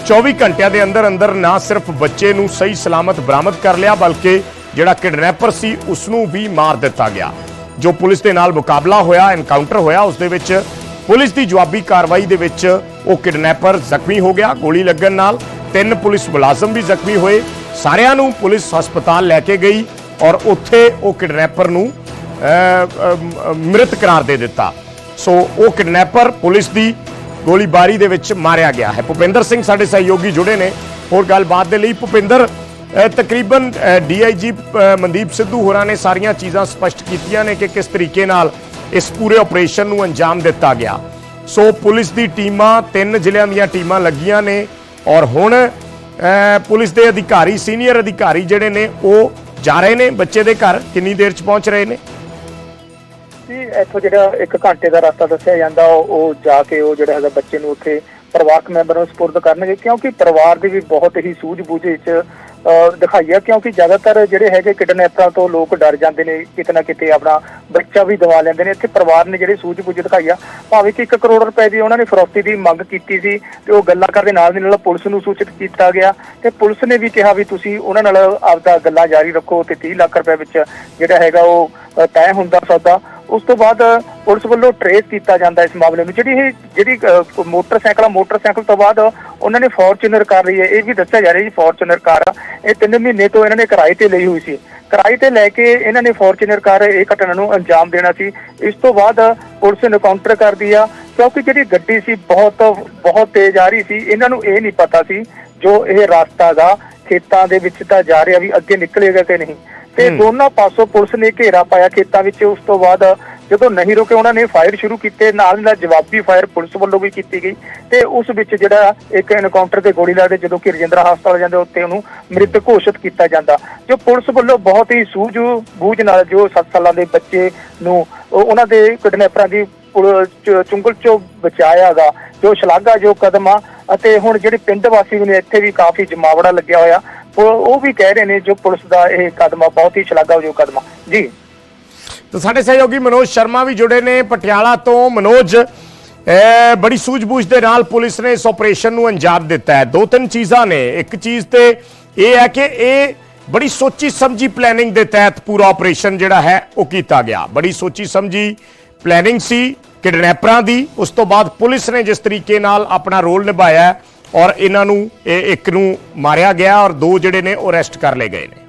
[SPEAKER 1] 24 ਘੰਟਿਆਂ ਦੇ ਅੰਦਰ ਅੰਦਰ ਨਾ ਸਿਰਫ ਬੱਚੇ ਨੂੰ ਸਹੀ ਸਲਾਮਤ ਬਰਾਮਦ ਕਰ ਲਿਆ, ਬਲਕਿ ਜਿਹੜਾ ਕਿਡਨੈਪਰ ਸੀ ਉਸ ਨੂੰ ਵੀ ਮਾਰ ਦਿੱਤਾ ਗਿਆ। ਜੋ ਪੁਲਿਸ ਦੇ ਨਾਲ ਮੁਕਾਬਲਾ ਹੋਇਆ, ਐਨਕਾਊਂਟਰ ਹੋਇਆ, ਉਸ ਦੇ ਵਿੱਚ ਪੁਲਿਸ ਦੀ ਜਵਾਬੀ ਕਾਰਵਾਈ ਦੇ ਵਿੱਚ ਉਹ ਕਿਡਨੈਪਰ ਜ਼ਖਮੀ ਹੋ ਗਿਆ। ਗੋਲੀ ਲੱਗਣ ਨਾਲ ਤਿੰਨ ਪੁਲਿਸ ਮੁਲਾਜ਼ਮ ਵੀ ਜ਼ਖਮੀ ਹੋਏ। ਸਾਰਿਆਂ ਨੂੰ ਪੁਲਿਸ ਹਸਪਤਾਲ ਲੈ ਕੇ ਗਈ ਔਰ ਉੱਥੇ ਉਹ ਕਿਡਨੈਪਰ ਨੂੰ ਮ੍ਰਿਤ ਕਰਾਰ ਦੇ ਦਿੱਤਾ। ਸੋ ਉਹ ਕਿਡਨੈਪਰ ਪੁਲਿਸ ਦੀ ਗੋਲੀਬਾਰੀ ਦੇ ਵਿੱਚ ਮਾਰਿਆ ਗਿਆ ਹੈ। ਭੁਪਿੰਦਰ ਸਿੰਘ ਸਾਡੇ ਸਹਿਯੋਗੀ ਜੁੜੇ ਨੇ। ਹੋਰ ਗੱਲਬਾਤ ਦੇ ਲਈ ਭੁਪਿੰਦਰ ਅਹ, ਤਕਰੀਬਨ ਡੀਆਈਜੀ ਮਨਦੀਪ ਸਿੱਧੂ ਹੋਰਾਂ ਨੇ ਸਾਰੀਆਂ ਚੀਜ਼ਾਂ ਸਪਸ਼ਟ ਕੀਤੀਆਂ ਨੇ ਕਿ ਕਿਸ ਤਰੀਕੇ ਨਾਲ ਇਸ ਪੂਰੇ ਆਪਰੇਸ਼ਨ ਨੂੰ ਅੰਜਾਮ ਦਿੱਤਾ ਗਿਆ। ਸੋ ਪੁਲਿਸ ਦੀ ਟੀਮਾਂ ਤਿੰਨ ਜ਼ਿਲ੍ਹਿਆਂ ਦੀਆਂ ਟੀਮਾਂ ਲੱਗੀਆਂ ਨੇ ਔਰ ਹੁਣ ਪੁਲਿਸ ਦੇ ਅਧਿਕਾਰੀ ਸੀਨੀਅਰ ਅਧਿਕਾਰੀ ਜਿਹੜੇ ਨੇ ਉਹ ਜਾ ਰਹੇ ਨੇ। ਬੱਚੇ ਦੇ ਘਰ ਕਿੰਨੀ ਦੇਰ ਚ ਪਹੁੰਚ ਰਹੇ ਨੇ?
[SPEAKER 3] ਜੀ ਇੱਥੋਂ ਜਿਹੜਾ ਇੱਕ ਘੰਟੇ ਦਾ ਰਸਤਾ ਦੱਸਿਆ ਜਾਂਦਾ ਉਹ ਜਾ ਕੇ ਉਹ ਜਿਹੜਾ ਹੈਗਾ ਬੱਚੇ ਨੂੰ ਉੱਥੇ ਪਰਿਵਾਰਕ ਮੈਂਬਰ ਨੂੰ ਸਪੁਰਦ ਕਰਨਗੇ ਕਿਉਂਕਿ ਪਰਿਵਾਰ ਦੀ ਵੀ ਬਹੁਤ ਹੀ ਸੂਝ-ਬੂਝ ਵਿੱਚ ਅਹ, ਦਿਖਾਈ ਆ ਕਿਉਂਕਿ ਜ਼ਿਆਦਾਤਰ ਜਿਹੜੇ ਹੈਗੇ ਕਿਡਨੈਪਰਾਂ ਤੋਂ ਲੋਕ ਡਰ ਜਾਂਦੇ ਨੇ ਕਿਤੇ ਨਾ ਕਿਤੇ ਆਪਣਾ ਬੱਚਾ ਵੀ ਦਵਾ ਲੈਂਦੇ ਨੇ ਇੱਥੇ ਪਰਿਵਾਰ ਨੇ ਜਿਹੜੇ ਸੂਝ-ਬੂਝ ਦਿਖਾਈ ਆ ਭਾਵੇਂ ਕਿ 1 ਕਰੋੜ ਰੁਪਏ ਦੀ ਉਹਨਾਂ ਨੇ ਫਰੋਤੀ ਦੀ ਮੰਗ ਕੀਤੀ ਸੀ ਤੇ ਉਹ ਗੱਲਾਂ ਕਰਦੇ ਨਾਲ ਦੀ ਨਾਲ ਪੁਲਿਸ ਨੂੰ ਸੂਚਿਤ ਕੀਤਾ ਗਿਆ ਤੇ ਪੁਲਿਸ ਨੇ ਵੀ ਕਿਹਾ ਵੀ ਤੁਸੀਂ ਉਹਨਾਂ ਨਾਲ ਆਪਦਾ ਗੱਲਾਂ ਜਾਰੀ ਰੱਖੋ ਤੇ 30 ਲੱਖ ਰੁਪਏ ਵਿੱਚ ਜਿਹੜਾ ਹੈਗਾ ਉਹ ਤੈਅ ਹੁੰਦਾ ਸੌਦਾ ਉਸ ਤੋਂ ਬਾਅਦ ਪੁਲਿਸ ਵੱਲੋਂ ਟਰੇਸ ਕੀਤਾ ਜਾਂਦਾ ਇਸ ਮਾਮਲੇ ਨੂੰ। ਜਿਹੜੀ ਇਹ ਜਿਹੜੀ ਮੋਟਰਸਾਈਕਲ ਮੋਟਰਸਾਈਕਲ ਤੋਂ ਬਾਅਦ ਉਹਨਾਂ ਨੇ ਫੋਰਚੂਨਰ ਕਰ ਲਈ ਹੈ। ਇਹ ਵੀ ਦੱਸਿਆ ਜਾ ਰਿਹਾ ਜੀ ਫੋਰਚੂਨਰ ਕਾਰ ਇਹ 3 ਮਹੀਨੇ ਤੋਂ ਇਹਨਾਂ ਨੇ ਕਿਰਾਏ ਤੇ ਲਈ ਹੋਈ ਸੀ। ਕਿਰਾਏ ਤੇ ਲੈ ਕੇ ਇਹਨਾਂ ਨੇ ਫੋਰਚੂਨਰ ਕਾਰ ਇਹ ਘਟਨਾ ਨੂੰ ਅੰਜਾਮ ਦੇਣਾ ਸੀ। ਇਸ ਤੋਂ ਬਾਅਦ ਪੁਲਿਸ ਨੇ ਕਾਊਂਟਰ ਕਰਦੀ ਆ, ਕਿਉਂਕਿ ਜਿਹੜੀ ਗੱਡੀ ਸੀ ਬਹੁਤ ਬਹੁਤ ਤੇਜ਼ ਆ ਰਹੀ ਸੀ। ਇਹਨਾਂ ਨੂੰ ਇਹ ਨਹੀਂ ਪਤਾ ਸੀ ਜੋ ਇਹ ਰਸਤਾ ਦਾ ਖੇਤਾਂ ਦੇ ਵਿੱਚ ਤਾਂ ਜਾ ਰਿਹਾ ਵੀ ਅੱਗੇ ਨਿਕਲੇਗਾ ਕਿ ਨਹੀਂ। ਤੇ। ਦੋਨਾਂ ਪਾਸੋਂ ਪੁਲਿਸ ਨੇ ਘੇਰਾ ਪਾਇਆ ਖੇਤਾਂ ਵਿੱਚ। ਉਸ ਤੋਂ ਬਾਅਦ ਜਦੋਂ ਨਹੀਂ ਰੁਕੇ ਉਹਨਾਂ ਨੇ ਫਾਇਰ ਸ਼ੁਰੂ ਕੀਤੇ। ਨਾਲ ਨਾਲ ਜਵਾਬੀ ਫਾਇਰ ਪੁਲਿਸ ਵੱਲੋਂ ਵੀ ਕੀਤੀ ਗਈ। ਤੇ ਉਸ ਵਿੱਚ ਜਿਹੜਾ ਇੱਕ ਐਨਕਾਊਂਟਰ ਤੇ ਗੋਲੀ ਲੱਗਦੇ ਜਦੋਂ ਕਿ ਰਜਿੰਦਰਾ ਹਸਪਤਾਲ ਜਾਂਦੇ ਉੱਤੇ ਉਹਨੂੰ ਮ੍ਰਿਤ ਘੋਸ਼ਿਤ ਕੀਤਾ ਜਾਂਦਾ। ਜੋ ਪੁਲਿਸ ਵੱਲੋਂ ਬਹੁਤ ਹੀ ਸੂਝ ਬੂਝ ਨਾਲ ਜੋ 7 ਸਾਲਾਂ ਦੇ ਬੱਚੇ ਨੂੰ ਉਹ- ਉਹਨਾਂ ਦੇ ਕਿਡਨੈਪਰਾਂ ਦੀ ਚੁੰਗਲ ਚੋਂ ਬਚਾਇਆ ਗਾ ਜੋ ਸ਼ਲਾਘਾ ਜੋ ਕਦਮ ਆ। ਅਤੇ ਹੁਣ ਜਿਹੜੇ ਪਿੰਡ ਵਾਸੀ ਨੇ ਇੱਥੇ ਵੀ ਕਾਫੀ ਜਮਾਵੜਾ ਲੱਗਿਆ ਹੋਇਆ। ਉਹ ਵੀ ਕਹਿ ਰਹੇ ਨੇ ਜੋ ਪੁਲਿਸ ਦਾ ਇਹ ਕਦਮ ਆ ਬਹੁਤ ਹੀ ਸ਼ਲਾਘਾਯੋਗ ਕਦਮ। ਜੀ।
[SPEAKER 1] ਤਾਂ ਸਾਡੇ ਸਹਿਯੋਗੀ ਮਨੋਜ ਸ਼ਰਮਾ ਵੀ ਜੁੜੇ ਨੇ ਪਟਿਆਲਾ ਤੋਂ। ਮਨੋਜ ਬੜੀ ਸੂਝ-ਬੂਝ ਦੇ ਨਾਲ ਪੁਲਿਸ ਨੇ ਇਸ ਆਪਰੇਸ਼ਨ ਨੂੰ ਅੰਜਾਮ ਦਿੱਤਾ ਹੈ। ਦੋ ਤਿੰਨ ਚੀਜ਼ਾਂ ਨੇ। ਇੱਕ ਚੀਜ਼ ਤੇ ਇਹ ਹੈ ਕਿ ਇਹ ਬੜੀ ਸੋਚੀ ਸਮਝੀ ਪਲੈਨਿੰਗ ਦੇ ਤਹਿਤ ਪੂਰਾ ਆਪਰੇਸ਼ਨ ਜਿਹੜਾ ਹੈ, ਉਹ ਕੀਤਾ ਗਿਆ। ਬੜੀ ਸੋਚੀ ਸਮਝੀ ਪਲੈਨਿੰਗ ਸੀ, ਕਿਡਨੈਪਰਾਂ ਦੀ। ਉਸ ਤੋਂ ਬਾਅਦ ਪੁਲਿਸ ਨੇ ਜਿਸ ਤਰੀਕੇ ਨਾਲ ਆਪਣਾ ਰੋਲ ਨਿਭਾਇਆ ਔਰ ਇਹਨਾਂ ਨੂੰ ਇਹ ਇੱਕ ਨੂੰ ਮਾਰਿਆ ਗਿਆ ਔਰ ਦੋ ਜਿਹੜੇ ਨੇ ਉਹ ਅਰੈਸਟ ਕਰ ਲਏ ਗਏ ਨੇ।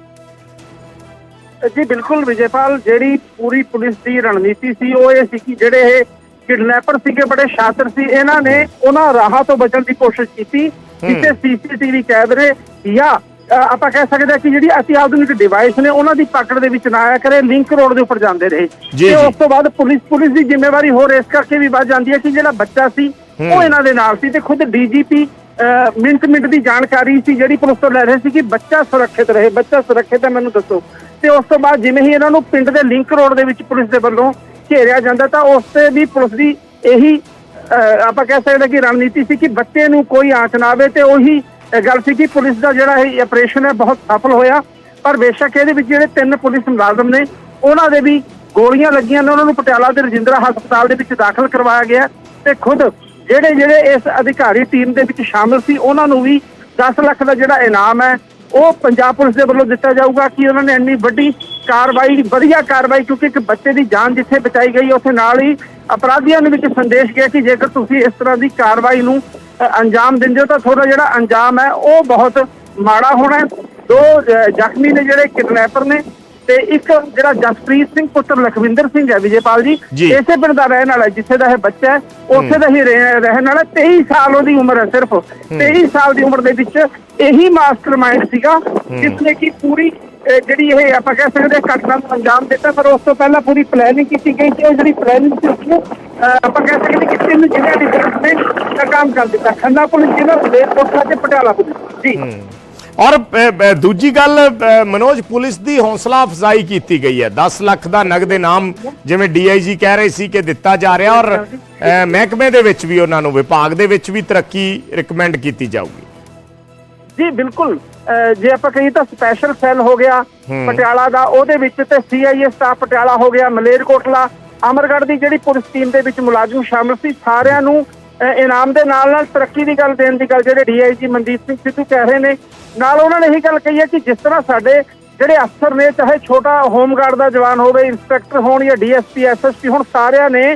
[SPEAKER 4] ਜੀ ਬਿਲਕੁਲ ਵਿਜੇਪਾਲ ਜਿਹੜੀ ਪੂਰੀ ਪੁਲਿਸ ਦੀ ਰਣਨੀਤੀ ਸੀ ਉਹ ਇਹ ਸੀ ਕਿ ਜਿਹੜੇ ਇਹ ਕਿਡਨੈਪਰ ਸੀਗੇ ਬੜੇ ਸ਼ਾਤਰ ਸੀ ਇਹਨਾਂ ਨੇ ਉਹਨਾਂ ਰਾਹਾਂ ਤੋਂ ਬਚਣ ਦੀ ਕੋਸ਼ਿਸ਼ ਕੀਤੀ ਜਿੱਥੇ ਸੀਸੀਟੀਵੀ ਕੈਮਰੇ ਜਾਂ ਆਪਾਂ ਕਹਿ ਸਕਦੇ ਹਾਂ ਕਿ ਜਿਹੜੀ ਅਤੀ ਆਧੁਨਿਕ ਡਿਵਾਈਸ ਨੇ ਉਹਨਾਂ ਦੀ ਪਕੜ ਦੇ ਵਿੱਚ ਨਾ ਆਇਆ ਕਰੇ ਲਿੰਕ ਰੋਡ ਦੇ ਉੱਪਰ ਜਾਂਦੇ ਰਹੇ। ਤੇ। ਉਸ ਤੋਂ ਬਾਅਦ ਪੁਲਿਸ ਪੁਲਿਸ ਦੀ ਜ਼ਿੰਮੇਵਾਰੀ ਹੋਰ ਇਸ ਕਰਕੇ ਵੀ ਵੱਧ ਜਾਂਦੀ ਹੈ ਕਿ ਜਿਹੜਾ ਬੱਚਾ ਸੀ ਉਹ ਇਹਨਾਂ ਦੇ ਨਾਲ ਸੀ ਤੇ ਖੁਦ ਡੀਜੀਪੀ ਮਿੰਟ ਮਿੰਟ ਦੀ ਜਾਣਕਾਰੀ ਸੀ, ਜਿਹੜੀ ਪੁਲਿਸ ਤੋਂ ਲੈ ਰਹੇ ਸੀ ਕਿ ਬੱਚਾ ਸੁਰੱਖਿਅਤ ਰਹੇ, ਬੱਚਾ ਸੁਰੱਖਿਅਤ ਹੈ, ਮੈਨੂੰ ਦੱਸੋ। ਤੇ ਉਸ ਤੋਂ ਬਾਅਦ ਜਿਵੇਂ ਹੀ ਇਹਨਾਂ ਨੂੰ ਪਿੰਡ ਦੇ ਲਿੰਕ ਰੋਡ ਦੇ ਵਿੱਚ ਪੁਲਿਸ ਦੇ ਵੱਲੋਂ ਘੇਰਿਆ ਜਾਂਦਾ, ਤਾਂ ਉਸ ਤੇ ਵੀ ਪੁਲਿਸ ਦੀ ਇਹੀ ਆਪਾਂ ਕਹਿ ਸਕਦੇ ਹਾਂ ਕਿ ਰਣਨੀਤੀ ਸੀ ਕਿ ਬੱਚੇ ਨੂੰ ਕੋਈ ਆਂਚ ਨਾ ਆਵੇ, ਤੇ ਉਹੀ ਗੱਲ ਸੀ ਕਿ ਪੁਲਿਸ ਦਾ ਜਿਹੜਾ ਇਹ ਆਪਰੇਸ਼ਨ ਹੈ, ਬਹੁਤ ਸਫਲ ਹੋਇਆ। ਪਰ ਬੇਸ਼ੱਕ ਇਹਦੇ ਵਿੱਚ ਜਿਹੜੇ ਤਿੰਨ ਪੁਲਿਸ ਮੁਲਾਜ਼ਮ ਨੇ, ਉਹਨਾਂ ਦੇ ਵੀ ਗੋਲੀਆਂ ਲੱਗੀਆਂ ਨੇ, ਉਹਨਾਂ ਨੂੰ ਪਟਿਆਲਾ ਦੇ ਰਜਿੰਦਰਾ ਹਸਪਤਾਲ ਦੇ ਵਿੱਚ ਦਾਖਲ ਕਰਵਾਇਆ ਗਿਆ ਤੇ ਖੁਦ ਜਿਹੜੇ ਜਿਹੜੇ ਇਸ ਅਧਿਕਾਰੀ ਟੀਮ ਦੇ ਵਿੱਚ ਸ਼ਾਮਲ ਸੀ, ਉਹਨਾਂ ਨੂੰ ਵੀ 10 ਲੱਖ ਦਾ ਜਿਹੜਾ ਇਨਾਮ ਹੈ, ਉਹ ਪੰਜਾਬ ਪੁਲਿਸ ਦੇ ਵੱਲੋਂ ਦਿੱਤਾ ਜਾਊਗਾ ਕਿ ਉਹਨਾਂ ਨੇ ਇੰਨੀ ਵੱਡੀ ਕਾਰਵਾਈ, ਵਧੀਆ ਕਾਰਵਾਈ, ਕਿਉਂਕਿ ਇੱਕ ਬੱਚੇ ਦੀ ਜਾਨ ਜਿੱਥੇ ਬਚਾਈ ਗਈ, ਉੱਥੇ ਨਾਲ ਹੀ ਅਪਰਾਧੀਆਂ ਦੇ ਵਿੱਚ ਸੰਦੇਸ਼ ਗਿਆ ਕਿ ਜੇਕਰ ਤੁਸੀਂ ਇਸ ਤਰ੍ਹਾਂ ਦੀ ਕਾਰਵਾਈ ਨੂੰ ਅੰਜਾਮ ਦਿੰਦੇ ਹੋ, ਤਾਂ ਤੁਹਾਡਾ ਜਿਹੜਾ ਅੰਜਾਮ ਹੈ, ਉਹ ਬਹੁਤ ਮਾੜਾ ਹੋਣਾ ਦੋ ਜ਼ਖਮੀ ਨੇ ਜਿਹੜੇ, ਕਿਡਨੈਪਰ ਨੇ ਤੇ ਇੱਕ ਜਿਹੜਾ ਜਸਪ੍ਰੀਤ ਸਿੰਘ ਪੁੱਤਰ ਲਖਵਿੰਦਰ ਸਿੰਘ ਹੈ ਵਿਜੇਪਾਲ ਜੀ
[SPEAKER 1] ਜੀ।
[SPEAKER 4] ਇਸੇ ਪਿੰਡ ਦਾ ਰਹਿਣ ਵਾਲਾ ਹੈ, ਜਿੱਥੇ ਦਾ ਇਹ ਬੱਚਾ ਹੈ ਉੱਥੇ ਦਾ ਹੀ ਰਹਿ- ਰਹਿਣ ਵਾਲਾ 23 ਸਾਲ ਉਹਦੀ ਉਮਰ ਹੈ ਸਿਰਫ। 23 ਸਾਲ ਦੀ ਉਮਰ ਦੇ ਵਿੱਚ ਇਹੀ ਮਾਸਟਰਮਾਈਂਡ ਸੀਗਾ ਜਿਸ ਨੇ ਕਿ ਪੂਰੀ ਅਹ, ਜਿਹੜੀ ਇਹ ਆਪਾਂ ਕਹਿ ਸਕਦੇ ਹਾਂ ਘਟਨਾ ਨੂੰ ਅੰਜਾਮ ਦਿੱਤਾ ਪਰ ਉਸ ਤੋਂ ਪਹਿਲਾਂ ਪੂਰੀ ਪਲੈਨਿੰਗ ਕੀਤੀ ਗਈ ਸੀ ਉਹ ਜਿਹੜੀ ਪਲੈਨਿੰਗ ਸੀ ਉਸਨੂੰ ਅਹ, ਆਪਾਂ ਕਹਿ ਸਕਦੇ ਹਾਂ ਕਿ ਤਿੰਨ ਜ਼ਿਲ੍ਹਿਆਂ ਦੀ ਪੁਲਿਸ ਨੇ ਤਾਂ ਕੰਮ ਕਰ ਦਿੱਤਾ। ਖੰਨਾ ਪੁਲਿਸ ਜ਼ਿਲ੍ਹਾ ਮਲੇਰਕੋਟਲਾ ਤੇ ਪਟਿਆਲਾ ਪੁਲਿਸ। ਜੀ।
[SPEAKER 1] ਔਰ ਦੂਜੀ ਗੱਲ ਮਨੋਜ ਪੁਲਿਸ ਦੀ ਹੌਸਲਾ ਅਫਜ਼ਾਈ ਕੀਤੀ ਗਈ ਹੈ। 10 ਲੱਖ ਦਾ ਨਗਦ ਇਨਾਮ ਜਿਵੇਂ ਡੀਆਈਜੀ ਕਹਿ ਰਹੇ ਸੀ ਕਿ ਦਿੱਤਾ ਜਾ ਰਿਹਾ ਔਰ ਮਹਿਕਮੇ ਦੇ ਵਿੱਚ ਵੀ ਉਹਨਾਂ ਨੂੰ ਵਿਭਾਗ ਦੇ ਵਿੱਚ ਵੀ ਤਰੱਕੀ ਰਿਕਮੈਂਡ ਕੀਤੀ ਜਾਊਗੀ।
[SPEAKER 4] ਜੀ ਬਿਲਕੁਲ। ਜੇ ਆਪਾਂ ਕਹੀਏ ਤਾਂ ਸਪੈਸ਼ਲ ਸੈੱਲ ਹੋ ਗਿਆ ਪਟਿਆਲਾ ਦਾ ਉਹਦੇ ਵਿੱਚ ਤੇ ਸੀਆਈਏ ਸਟਾਫ ਪਟਿਆਲਾ ਹੋ ਗਿਆ ਮਲੇਰਕੋਟਲਾ ਅਮਰਗੜ੍ਹ ਦੀ ਜਿਹੜੀ ਪੁਲਿਸ ਟੀਮ ਦੇ ਵਿੱਚ ਮੁਲਾਜ਼ਮ ਸ਼ਾਮਲ ਸੀ ਸਾਰਿਆਂ ਨੂੰ ਇਨਾਮ ਦੇ ਨਾਲ ਨਾਲ ਤਰੱਕੀ ਦੀ ਗੱਲ ਦੇਣ ਦੀ ਗੱਲ ਜਿਹੜੇ ਡੀਆਈਜੀ ਮਨਦੀਪ ਸਿੰਘ ਸਿੱਧੂ ਕਹਿ ਰਹੇ ਨੇ ਨਾਲ ਉਹਨਾਂ ਨੇ ਇਹੀ ਗੱਲ ਕਹੀ ਹੈ ਕਿ ਜਿਸ ਤਰ੍ਹਾਂ ਸਾਡੇ ਜਿਹੜੇ ਅਫਸਰ ਨੇ ਚਾਹੇ ਛੋਟਾ ਹੋਮਗਾਰਡ ਦਾ ਜਵਾਨ ਹੋਵੇ ਇੰਸਪੈਕਟਰ ਹੋਣ ਜਾਂ ਡੀਐਸਪੀ ਐਸਐਸਪੀ ਹੁਣ ਸਾਰਿਆਂ ਨੇ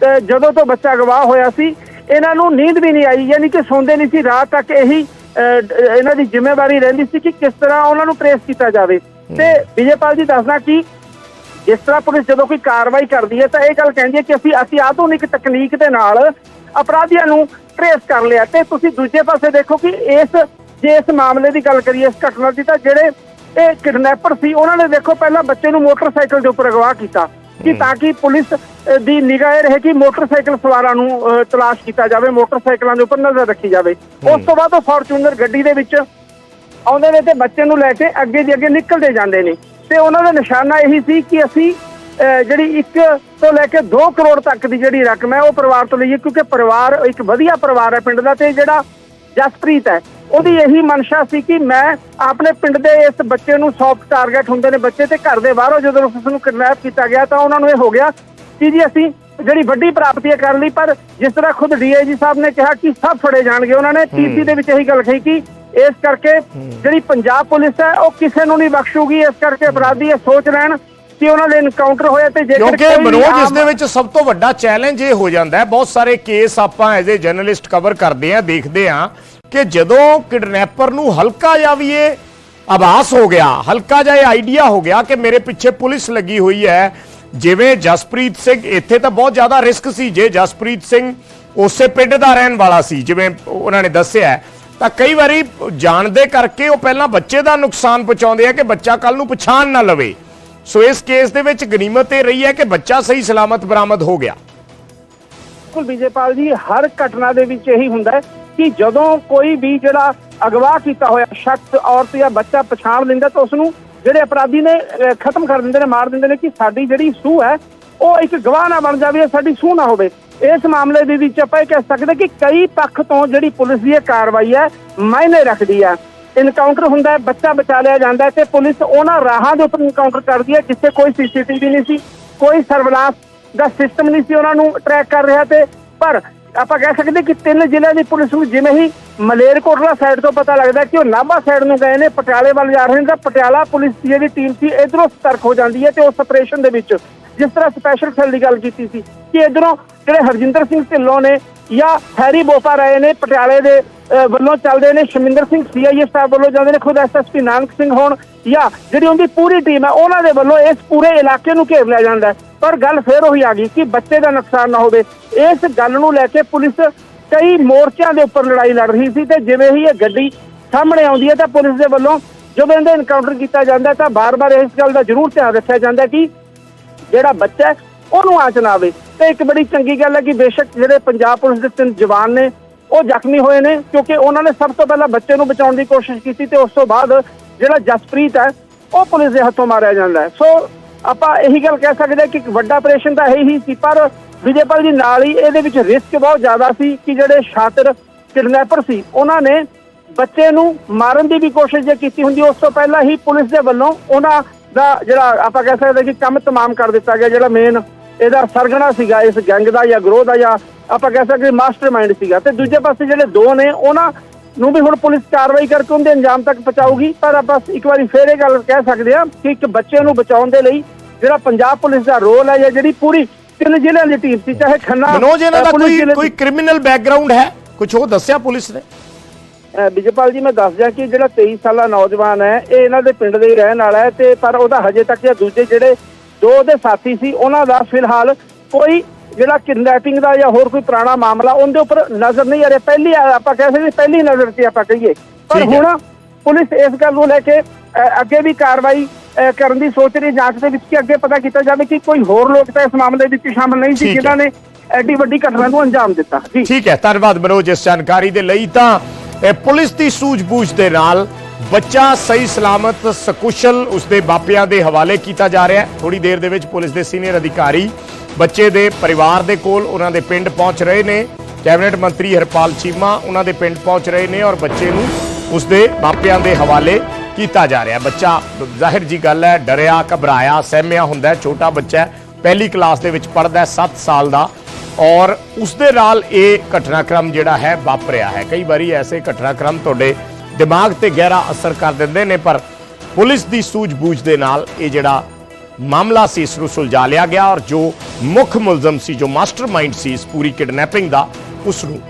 [SPEAKER 4] ਤੇ ਜਦੋਂ ਤੋਂ ਬੱਚਾ ਗਵਾਹ ਹੋਇਆ ਸੀ ਇਹਨਾਂ ਨੂੰ ਨੀਂਦ ਵੀ ਨਹੀਂ ਆਈ ਯਾਨੀ ਕਿ ਸੌਂਦੇ ਨਹੀਂ ਸੀ ਰਾਤ ਤੱਕ ਇਹੀ ਇਹਨਾਂ ਦੀ ਜ਼ਿੰਮੇਵਾਰੀ ਰਹਿੰਦੀ ਸੀ ਕਿ ਕਿਸ ਤਰ੍ਹਾਂ ਉਹਨਾਂ ਨੂੰ ਟ੍ਰੇਸ ਕੀਤਾ ਜਾਵੇ। ਤੇ ਵਿਜੇਪਾਲ ਜੀ ਦੱਸਣਾ ਕਿ ਜਿਸ ਤਰ੍ਹਾਂ ਪੁਲਿਸ ਜਦੋਂ ਕੋਈ ਕਾਰਵਾਈ ਕਰਦੀ ਹੈ ਤਾਂ ਇਹ ਗੱਲ ਕਹਿੰਦੀ ਹੈ ਕਿ ਅਸੀਂ ਅਸੀਂ ਆਧੁਨਿਕ ਤਕਨੀਕ ਦੇ ਨਾਲ ਅਪਰਾਧੀਆਂ ਨੂੰ ਟ੍ਰੇਸ ਕਰ ਲਿਆ। ਤੇ ਤੁਸੀਂ ਦੂਜੇ ਪਾਸੇ ਦੇਖੋ ਕਿ ਇਸ ਜੇ ਇਸ ਮਾਮਲੇ ਦੀ ਗੱਲ ਕਰੀਏ ਇਸ ਘਟਨਾ ਦੀ ਤਾਂ ਜਿਹੜੇ ਇਹ ਕਿਡਨੈਪਰ ਸੀ ਉਹਨਾਂ ਨੇ ਦੇਖੋ ਪਹਿਲਾਂ ਬੱਚੇ ਨੂੰ ਮੋਟਰਸਾਈਕਲ ਦੇ ਉੱਪਰ ਅਗਵਾ ਕੀਤਾ ਕਿ ਤਾਂ ਕਿ ਪੁਲਿਸ ਦੀ ਨਿਗਾਹ ਇਹ ਰਹੇ ਕਿ ਮੋਟਰਸਾਈਕਲ ਸਵਾਰਾਂ ਨੂੰ ਤਲਾਸ਼ ਕੀਤਾ ਜਾਵੇ ਮੋਟਰਸਾਈਕਲਾਂ ਦੇ ਉੱਪਰ ਨਜ਼ਰ ਰੱਖੀ ਜਾਵੇ। ਉਸ ਤੋਂ ਬਾਅਦ ਉਹ ਫੋਰਚੂਨਰ ਗੱਡੀ ਦੇ ਵਿੱਚ ਆਉਂਦੇ ਨੇ ਤੇ ਬੱਚੇ ਨੂੰ ਲੈ ਕੇ ਅੱਗੇ ਦੀ ਅੱਗੇ ਨਿਕਲਦੇ ਜਾਂਦੇ ਨੇ। ਤੇ ਉਹਨਾਂ ਦਾ ਨਿਸ਼ਾਨਾ ਇਹੀ ਸੀ ਕਿ ਅਸੀਂ ਜਿਹੜੀ 1 ਤੋਂ ਲੈ ਕੇ 2 ਕਰੋੜ ਤੱਕ ਦੀ ਜਿਹੜੀ ਰਕਮ ਹੈ ਉਹ ਪਰਿਵਾਰ ਤੋਂ ਲਈਏ ਕਿਉਂਕਿ ਪਰਿਵਾਰ ਇੱਕ ਵਧੀਆ ਪਰਿਵਾਰ ਹੈ ਪਿੰਡ ਦਾ ਤੇ ਜਿਹੜਾ ਜਸਪ੍ਰੀਤ ਹੈ ਉਹਦੀ ਇਹੀ ਮਨਸ਼ਾ ਸੀ ਕਿ ਮੈਂ ਆਪਣੇ ਪਿੰਡ ਦੇ ਇਸ ਬੱਚੇ ਨੂੰ ਸੌਫਟ ਟਾਰਗੇਟ ਹੁੰਦੇ ਨੇ ਬੱਚੇ ਤੇ ਘਰ ਦੇ ਬਾਹਰੋਂ ਜਦੋਂ ਉਸ ਨੂੰ ਕਿਡਨੈਪ ਕੀਤਾ ਗਿਆ ਤਾਂ ਉਹਨਾਂ ਨੂੰ ਇਹ ਹੋ ਗਿਆ ਕਿ ਜੀ ਅਸੀਂ ਜਿਹੜੀ ਵੱਡੀ ਪ੍ਰਾਪਤੀ ਕਰ ਲਈ ਪਰ ਜਿਸ ਤਰ੍ਹਾਂ ਖੁਦ ਡੀਆਈਜੀ ਸਾਹਿਬ ਨੇ ਕਿਹਾ ਕਿ ਸਭ ਫੜੇ ਜਾਣਗੇ ਉਹਨਾਂ ਨੇ ਟੀਸੀ ਦੇ ਵਿੱਚ ਇਹੀ ਗੱਲ ਕਹੀ ਕਿ ਇਸ ਕਰਕੇ ਜਿਹੜੀ ਪੰਜਾਬ ਪੁਲਿਸ ਹੈ ਉਹ ਕਿਸੇ ਨੂੰ ਨਹੀਂ ਬਖਸ਼ੂਗੀ ਇਸ ਕਰਕੇ ਅਪਰਾਧੀ ਇਹ ਸੋਚ ਲੈਣ ਕਿ ਉਹਨਾਂ ਦੇ ਐਨਕਾਊਂਟਰ ਹੋਇਆ ਤੇ ਜੇਕਰ
[SPEAKER 1] ਕਿਉਂਕਿ ਮਨੋਜ ਇਸ ਦੇ ਵਿੱਚ ਸਭ ਤੋਂ ਵੱਡਾ ਚੈਲੰਜ ਇਹ ਹੋ ਜਾਂਦਾ ਹੈ। ਬਹੁਤ ਸਾਰੇ ਕੇਸ ਆਪਾਂ ਐਜ਼ ਅ ਜਰਨਲਿਸਟ ਕਵਰ ਕਰਦੇ ਆ ਦੇਖਦੇ ਆ ਕਿ ਜਦੋਂ ਕਿਡਨੈਪਰ ਨੂੰ ਹਲਕਾ ਜਿਹਾ ਵੀ ਇਹ ਆਭਾਸ ਹੋ ਗਿਆ ਹਲਕਾ ਜਿਹਾ ਇਹ ਆਈਡੀਆ ਹੋ ਗਿਆ ਕਿ ਮੇਰੇ ਪਿੱਛੇ ਪੁਲਿਸ ਲੱਗੀ ਹੋਈ ਹੈ। ਜਿਵੇਂ ਜਸਪ੍ਰੀਤ ਸਿੰਘ ਇੱਥੇ ਤਾਂ ਬਹੁਤ ਜ਼ਿਆਦਾ ਰਿਸਕ ਸੀ ਜੇ ਜਸਪ੍ਰੀਤ ਸਿੰਘ ਉਸੇ ਪਿੰਡ ਦਾ ਰਹਿਣ ਵਾਲਾ ਸੀ ਜਿਵੇਂ ਉਹਨਾਂ ਨੇ ਦੱਸਿਆ। ਤਾਂ ਕਈ ਵਾਰੀ ਜਾਣਦੇ ਕਰਕੇ ਉਹ ਪਹਿਲਾਂ ਬੱਚੇ ਦਾ ਨੁਕਸਾਨ ਪਹੁੰਚਾਉਂਦੇ ਆ ਕਿ ਬੱਚਾ ਕੱਲ ਨੂੰ ਪਛਾਣ ਨਾ ਲਵੇ। ਸੋ ਇਸ ਕੇਸ ਦੇ ਵਿੱਚ ਗਨੀਮਤ ਇਹ ਰਹੀ ਹੈ ਕਿ ਬੱਚਾ ਸਹੀ ਸਲਾਮਤ ਬਰਾਮਦ ਹੋ ਗਿਆ।
[SPEAKER 4] ਬਿਲਕੁਲ ਵਿਜੇਪਾਲ ਜੀ ਹਰ ਘਟਨਾ ਦੇ ਵਿੱਚ ਇਹੀ ਹੁੰਦਾ ਹੈ ਕਿ ਜਦੋਂ ਕੋਈ ਵੀ ਜਿਹੜਾ ਅਗਵਾ ਕੀਤਾ ਹੋਇਆ ਸ਼ਖਸ ਔਰਤ ਜਾਂ ਬੱਚਾ ਪਛਾਣ ਲੈਂਦਾ ਤਾਂ ਉਸ ਨੂੰ ਜਿਹੜੇ ਅਪਰਾਧੀ ਨੇ ਅਹ, ਖਤਮ ਕਰ ਦਿੰਦੇ ਨੇ ਮਾਰ ਦਿੰਦੇ ਨੇ ਕਿ ਸਾਡੀ ਜਿਹੜੀ ਸੂਹ ਹੈ ਉਹ ਇੱਕ ਗਵਾਹ ਨਾ ਬਣ ਜਾਵੇ ਸਾਡੀ ਸੂਹ ਨਾ ਹੋਵੇ। ਇਸ ਮਾਮਲੇ ਦੇ ਵਿੱਚ ਆਪਾਂ ਇਹ ਕਹਿ ਸਕਦੇ ਕਿ ਕਈ ਪੱਖ ਤੋਂ ਜਿਹੜੀ ਪੁਲਿਸ ਦੀ ਇਹ ਕਾਰਵਾਈ ਹੈ ਮਾਇਨੇ ਰੱਖਦੀ ਹੈ। ਇਨਕਾਊਂਟਰ ਹੁੰਦਾ ਹੈ, ਬੱਚਾ ਬਚਾ ਲਿਆ ਜਾਂਦਾ ਹੈ ਤੇ ਪੁਲਿਸ ਉਹਨਾਂ ਰਾਹਾਂ ਦੇ ਉੱਪਰ ਇਨਕਾਊਂਟਰ ਕਰਦੀ ਹੈ ਜਿੱਥੇ ਕੋਈ ਸੀਸੀਟੀਵੀ ਨਹੀਂ ਸੀ, ਕੋਈ ਸਰਵਲਾਂਸ ਦਾ ਸਿਸਟਮ ਨਹੀਂ ਸੀ ਉਹਨਾਂ ਨੂੰ ਟਰੈਕ ਕਰ ਰਿਹਾ ਤੇ ਪਰ ਆਪਾਂ ਕਹਿ ਸਕਦੇ ਕਿ ਤਿੰਨ ਜ਼ਿਲ੍ਹਿਆਂ ਦੀ ਪੁਲਿਸ ਨੂੰ ਜਿਵੇਂ ਹੀ ਮਲੇਰਕੋਟਲਾ ਸਾਈਡ ਤੋਂ ਪਤਾ ਲੱਗਦਾ ਕਿ ਉਹ ਨਾਭਾ ਸਾਈਡ ਨੂੰ ਗਏ ਨੇ, ਪਟਿਆਲੇ ਵੱਲ ਜਾ ਰਹੇ ਨੇ ਤਾਂ ਪਟਿਆਲਾ ਪੁਲਿਸ ਦੀ ਜਿਹੜੀ ਟੀਮ ਸੀ, ਇਧਰੋਂ ਸਤਰਕ ਹੋ ਜਾਂਦੀ ਹੈ ਤੇ ਉਸ ਆਪਰੇਸ਼ਨ ਦੇ ਵਿੱਚ ਜਿਸ ਤਰ੍ਹਾਂ ਸਪੈਸ਼ਲ ਸੈੱਲ ਦੀ ਗੱਲ ਕੀਤੀ ਸੀ ਕਿ ਇਧਰੋਂ ਜਿਹੜੇ ਹਰਜਿੰਦਰ ਸਿੰਘ ਢਿੱਲੋਂ ਨੇ ਜਾਂ ਹੈਰੀ ਬੋਪਾ ਰਹੇ ਨੇ ਪਟਿਆਲੇ ਦੇ ਵੱਲੋਂ ਚੱਲਦੇ ਨੇ ਸ਼ਮਿੰਦਰ ਸਿੰਘ ਸੀਆਈਏ ਸਾਹਿਬ ਵੱਲੋਂ ਜਾਂਦੇ ਨੇ, ਖੁਦ ਐਸਐਸਪੀ ਨਾਨਕ ਸਿੰਘ ਹੋਣ ਜਾਂ ਜਿਹੜੀ ਉਹਦੀ ਪੂਰੀ ਟੀਮ ਹੈ, ਉਹਨਾਂ ਦੇ ਵੱਲੋਂ ਇਸ ਪੂਰੇ ਇਲਾਕੇ ਨੂੰ ਘੇਰ ਲਿਆ ਜਾਂਦਾ ਪਰ ਗੱਲ ਫੇਰ ਉਹੀ ਆ ਗਈ ਕਿ ਬੱਚੇ ਦਾ ਨੁਕਸਾਨ ਨਾ ਹੋਵੇ। ਇਸ ਗੱਲ ਨੂੰ ਲੈ ਕੇ ਪੁਲਿਸ ਕਈ ਮੋਰਚਿਆਂ ਦੇ ਉੱਪਰ ਲੜਾਈ ਲੜ ਰਹੀ ਸੀ ਤੇ ਜਿਵੇਂ ਹੀ ਇਹ ਗੱਡੀ ਸਾਹਮਣੇ ਆਉਂਦੀ ਹੈ ਤਾਂ ਪੁਲਿਸ ਦੇ ਵੱਲੋਂ ਜਦੋਂ ਇਹਦੇ ਇਨਕਾਊਂਟਰ ਕੀਤਾ ਜਾਂਦਾ ਤਾਂ ਬਾਰ-ਬਾਰ ਇਸ ਗੱਲ ਦਾ ਜ਼ਰੂਰ ਧਿਆਨ ਰੱਖਿਆ ਜਾਂਦਾ ਕਿ ਜਿਹੜਾ ਬੱਚਾ ਉਹਨੂੰ ਆਂਚ ਨਾ ਆਵੇ। ਤੇ ਇੱਕ ਬੜੀ ਚੰਗੀ ਗੱਲ ਹੈ ਕਿ ਬੇਸ਼ੱਕ ਜਿਹੜੇ ਪੰਜਾਬ ਪੁਲਿਸ ਦੇ ਤਿੰਨ ਜਵਾਨ ਨੇ, ਉਹ ਜ਼ਖਮੀ ਹੋਏ ਨੇ, ਕਿਉਂਕਿ ਉਹਨਾਂ ਨੇ ਸਭ ਤੋਂ ਪਹਿਲਾਂ ਬੱਚੇ ਨੂੰ ਬਚਾਉਣ ਦੀ ਕੋਸ਼ਿਸ਼ ਕੀਤੀ ਤੇ ਉਸ ਤੋਂ ਬਾਅਦ ਜਿਹੜਾ ਜਸਪ੍ਰੀਤ ਹੈ, ਉਹ ਪੁਲਿਸ ਦੇ ਹੱਥੋਂ ਮਾਰਿਆ ਜਾਂਦਾ ਹੈ। ਸੋ ਆਪਾਂ ਇਹੀ ਗੱਲ ਕਹਿ ਸਕਦੇ ਹਾਂ ਕਿ ਇੱਕ ਵੱਡਾ ਆਪਰੇਸ਼ਨ ਤਾਂ ਇਹੀ ਸੀ, ਪਰ ਵਿਜੇਪਾਲ ਜੀ ਨਾਲ ਹੀ ਇਹਦੇ ਵਿੱਚ ਰਿਸਕ ਬਹੁਤ ਜ਼ਿਆਦਾ ਸੀ ਕਿ ਜਿਹੜੇ ਸ਼ਾਤਰ ਕਿਡਨੈਪਰ ਸੀ, ਉਹਨਾਂ ਨੇ ਬੱਚੇ ਨੂੰ ਮਾਰਨ ਦੀ ਵੀ ਕੋਸ਼ਿਸ਼ ਜੇ ਕੀਤੀ ਹੁੰਦੀ, ਉਸ ਤੋਂ ਪਹਿਲਾਂ ਹੀ ਪੁਲਿਸ ਦੇ ਵੱਲੋਂ ਉਹਨਾਂ ਦਾ ਜਿਹੜਾ ਆਪਾਂ ਕਹਿ ਸਕਦੇ ਕਿ ਕੰਮ ਤਮਾਮ ਕਰ ਦਿੱਤਾ ਗਿਆ ਜਿਹੜਾ ਮੇਨ ਇਹਦਾ ਸਰਗਣਾ ਸੀਗਾ ਇਸ ਗੈਂਗ ਦਾ ਜਾਂ ਗਰੋਹ ਦਾ ਜਾਂ ਆਪਾਂ ਕਹਿ ਸਕਦੇ ਮਾਸਟਰਮਾਈਂਡ ਸੀਗਾ। ਤੇ ਦੂਜੇ ਪਾਸੇ ਜਿਹੜੇ ਦੋ ਨੇ ਉਹਨਾਂ ਨੂੰ ਵੀ ਹੁਣ ਪੁਲਿਸ ਕਾਰਵਾਈ ਕਰਕੇ ਉਹਦੇ ਅੰਜਾਮ ਤੱਕ ਪਹੁੰਚਾਊਗੀ। ਪਰ ਆਪਾਂ ਇੱਕ ਵਾਰੀ ਫੇਰ ਇਹ ਗੱਲ ਕਹਿ ਸਕਦੇ ਹਾਂ ਕਿ ਇੱਕ ਬੱਚੇ ਨੂੰ ਬਚਾਉਣ ਦੇ ਲਈ ਜਿਹੜਾ ਪੰਜਾਬ ਪੁਲਿਸ ਦਾ ਰੋਲ ਹੈ ਜਾਂ ਜਿਹੜੀ ਪੂਰੀ ਤਿੰਨ ਜ਼ਿਲ੍ਹਿਆਂ ਦੀ ਟੀਮ ਸੀ ਚਾਹੇ ਖੰਨਾ
[SPEAKER 1] ਮਨੋਜ ਇਹਨਾਂ ਦਾ ਕੋਈ ਕੋਈ ਕ੍ਰਿਮੀਨਲ ਬੈਕਗ੍ਰਾਉਂਡ ਹੈ? ਕੁਝ ਉਹ ਦੱਸਿਆ ਪੁਲਿਸ ਨੇ?
[SPEAKER 4] ਵਿਜੇਪਾਲ ਜੀ ਮੈਂ ਦੱਸ ਦਿਆਂ ਕਿ ਜਿਹੜਾ 23 ਸਾਲਾ ਨੌਜਵਾਨ ਹੈ ਇਹ ਇਹਨਾਂ ਦੇ ਪਿੰਡ ਦੇ ਹੀ ਰਹਿਣ ਵਾਲਾ ਹੈ ਤੇ ਪਰ ਉਹਦਾ ਹਜੇ ਤੱਕ ਜਾਂ ਦੂਜੇ ਜਿਹੜੇ ਦੋ ਉਹਦੇ ਸਾਥੀ ਸੀ ਉਹਨਾਂ ਦਾ ਫਿਲਹਾਲ ਕੋਈ ਜਿਹੜਾ ਕਿਡਨੈਪਿੰਗ ਦਾ ਜਾਂ ਹੋਰ ਕੋਈ ਪੁਰਾਣਾ ਮਾਮਲਾ ਉਹਦੇ ਉੱਪਰ ਨਜ਼ਰ ਨਹੀਂ ਆ ਰਿਹਾ ਪਹਿਲੀ ਆਪਾਂ ਕਹਿ ਸਕਦੇ ਪਹਿਲੀ ਨਜ਼ਰ ਤੇ ਆਪਾਂ ਕਹੀਏ ਪਰ। ਹੁਣ ਪੁਲਿਸ ਇਸ ਗੱਲ ਨੂੰ ਲੈ ਕੇ ਅੱਗੇ ਵੀ ਕਾਰਵਾਈ ਕਰਨ ਦੀ ਸੋਚ ਰਹੀ ਜਾਂਚ ਦੇ ਵਿੱਚ ਕਿ ਅੱਗੇ ਪਤਾ ਕੀਤਾ ਜਾਵੇ ਕਿ ਕੋਈ ਹੋਰ ਲੋਕ ਤਾਂ ਇਸ ਮਾਮਲੇ ਵਿੱਚ ਸ਼ਾਮਲ ਨਹੀਂ ਸੀ। ਜਿਨ੍ਹਾਂ ਨੇ ਐਡੀ ਵੱਡੀ ਘਟਨਾ ਨੂੰ ਅੰਜਾਮ ਦਿੱਤਾ ਜੀ
[SPEAKER 1] ਠੀਕ ਹੈ ਧੰਨਵਾਦ ਮਨੋਜ ਇਸ ਜਾਣਕਾਰੀ ਦੇ ਲਈ ਤਾਂ ਇਹ ਪੁਲਿਸ ਦੀ ਸੂਝ-ਬੂਝ ਦੇ ਨਾਲ ਬੱਚਾ ਸਹੀ ਸਲਾਮਤ, ਸਕੁਸ਼ਲ ਉਸਦੇ ਬਾਪਿਆਂ ਦੇ ਹਵਾਲੇ ਕੀਤਾ ਜਾ ਰਿਹਾ ਹੈ। ਥੋੜੀ ਦੇਰ ਦੇ ਵਿੱਚ ਪੁਲਿਸ ਦੇ ਸੀਨੀਅਰ ਅਧਿਕਾਰੀ ਬੱਚੇ ਦੇ ਪਰਿਵਾਰ ਦੇ ਕੋਲ ਉਹਨਾਂ ਦੇ ਪਿੰਡ ਪਹੁੰਚ ਰਹੇ ਨੇ। ਕੈਬਨਿਟ ਮੰਤਰੀ ਹਰਪਾਲ ਚੀਮਾ ਉਹਨਾਂ ਦੇ ਪਿੰਡ ਪਹੁੰਚ ਰਹੇ ਨੇ ਔਰ ਬੱਚੇ ਨੂੰ ਉਸਦੇ ਬਾਪਿਆਂ ਦੇ ਹਵਾਲੇ ਕੀਤਾ ਜਾ ਰਿਹਾ ਬੱਚਾ ਜ਼ਾਹਿਰ ਜੀ ਗੱਲ ਹੈ, ਡਰਿਆ, ਘਬਰਾਇਆ, ਸਹਿਮਿਆ ਹੁੰਦਾ ਛੋਟਾ ਬੱਚਾ ਪਹਿਲੀ ਕਲਾਸ ਦੇ ਵਿੱਚ ਪੜਦਾ 7 ਸਾਲ ਦਾ। ਔਰ ਉਸ ਦੇ ਨਾਲ ਇਹ ਘਟਨਾਕ੍ਰਮ ਜਿਹੜਾ ਹੈ ਵਾਪਰਿਆ ਹੈ। ਕਈ ਵਾਰੀ ਐਸੇ ਘਟਨਾਕ੍ਰਮ ਤੁਹਾਡੇ ਦਿਮਾਗ ਤੇ ਗਹਿਰਾ ਅਸਰ ਕਰ ਦਿੰਦੇ ਨੇ, ਪਰ ਪੁਲਿਸ ਦੀ ਸੂਝ-ਬੂਝ ਦੇ ਨਾਲ ਇਹ ਜਿਹੜਾ ਮਾਮਲਾ ਸੀ, ਇਸ ਨੂੰ ਸੁਲਝਾ ਲਿਆ ਗਿਆ ਔਰ ਜੋ ਮੁੱਖ ਮੁਲਜ਼ਮ ਸੀ, ਜੋ ਮਾਸਟਰਮਾਈਂਡ ਸੀ, ਇਸ ਪੂਰੀ ਕਿਡਨੈਪਿੰਗ ਦਾ, ਉਸ ਨੂੰ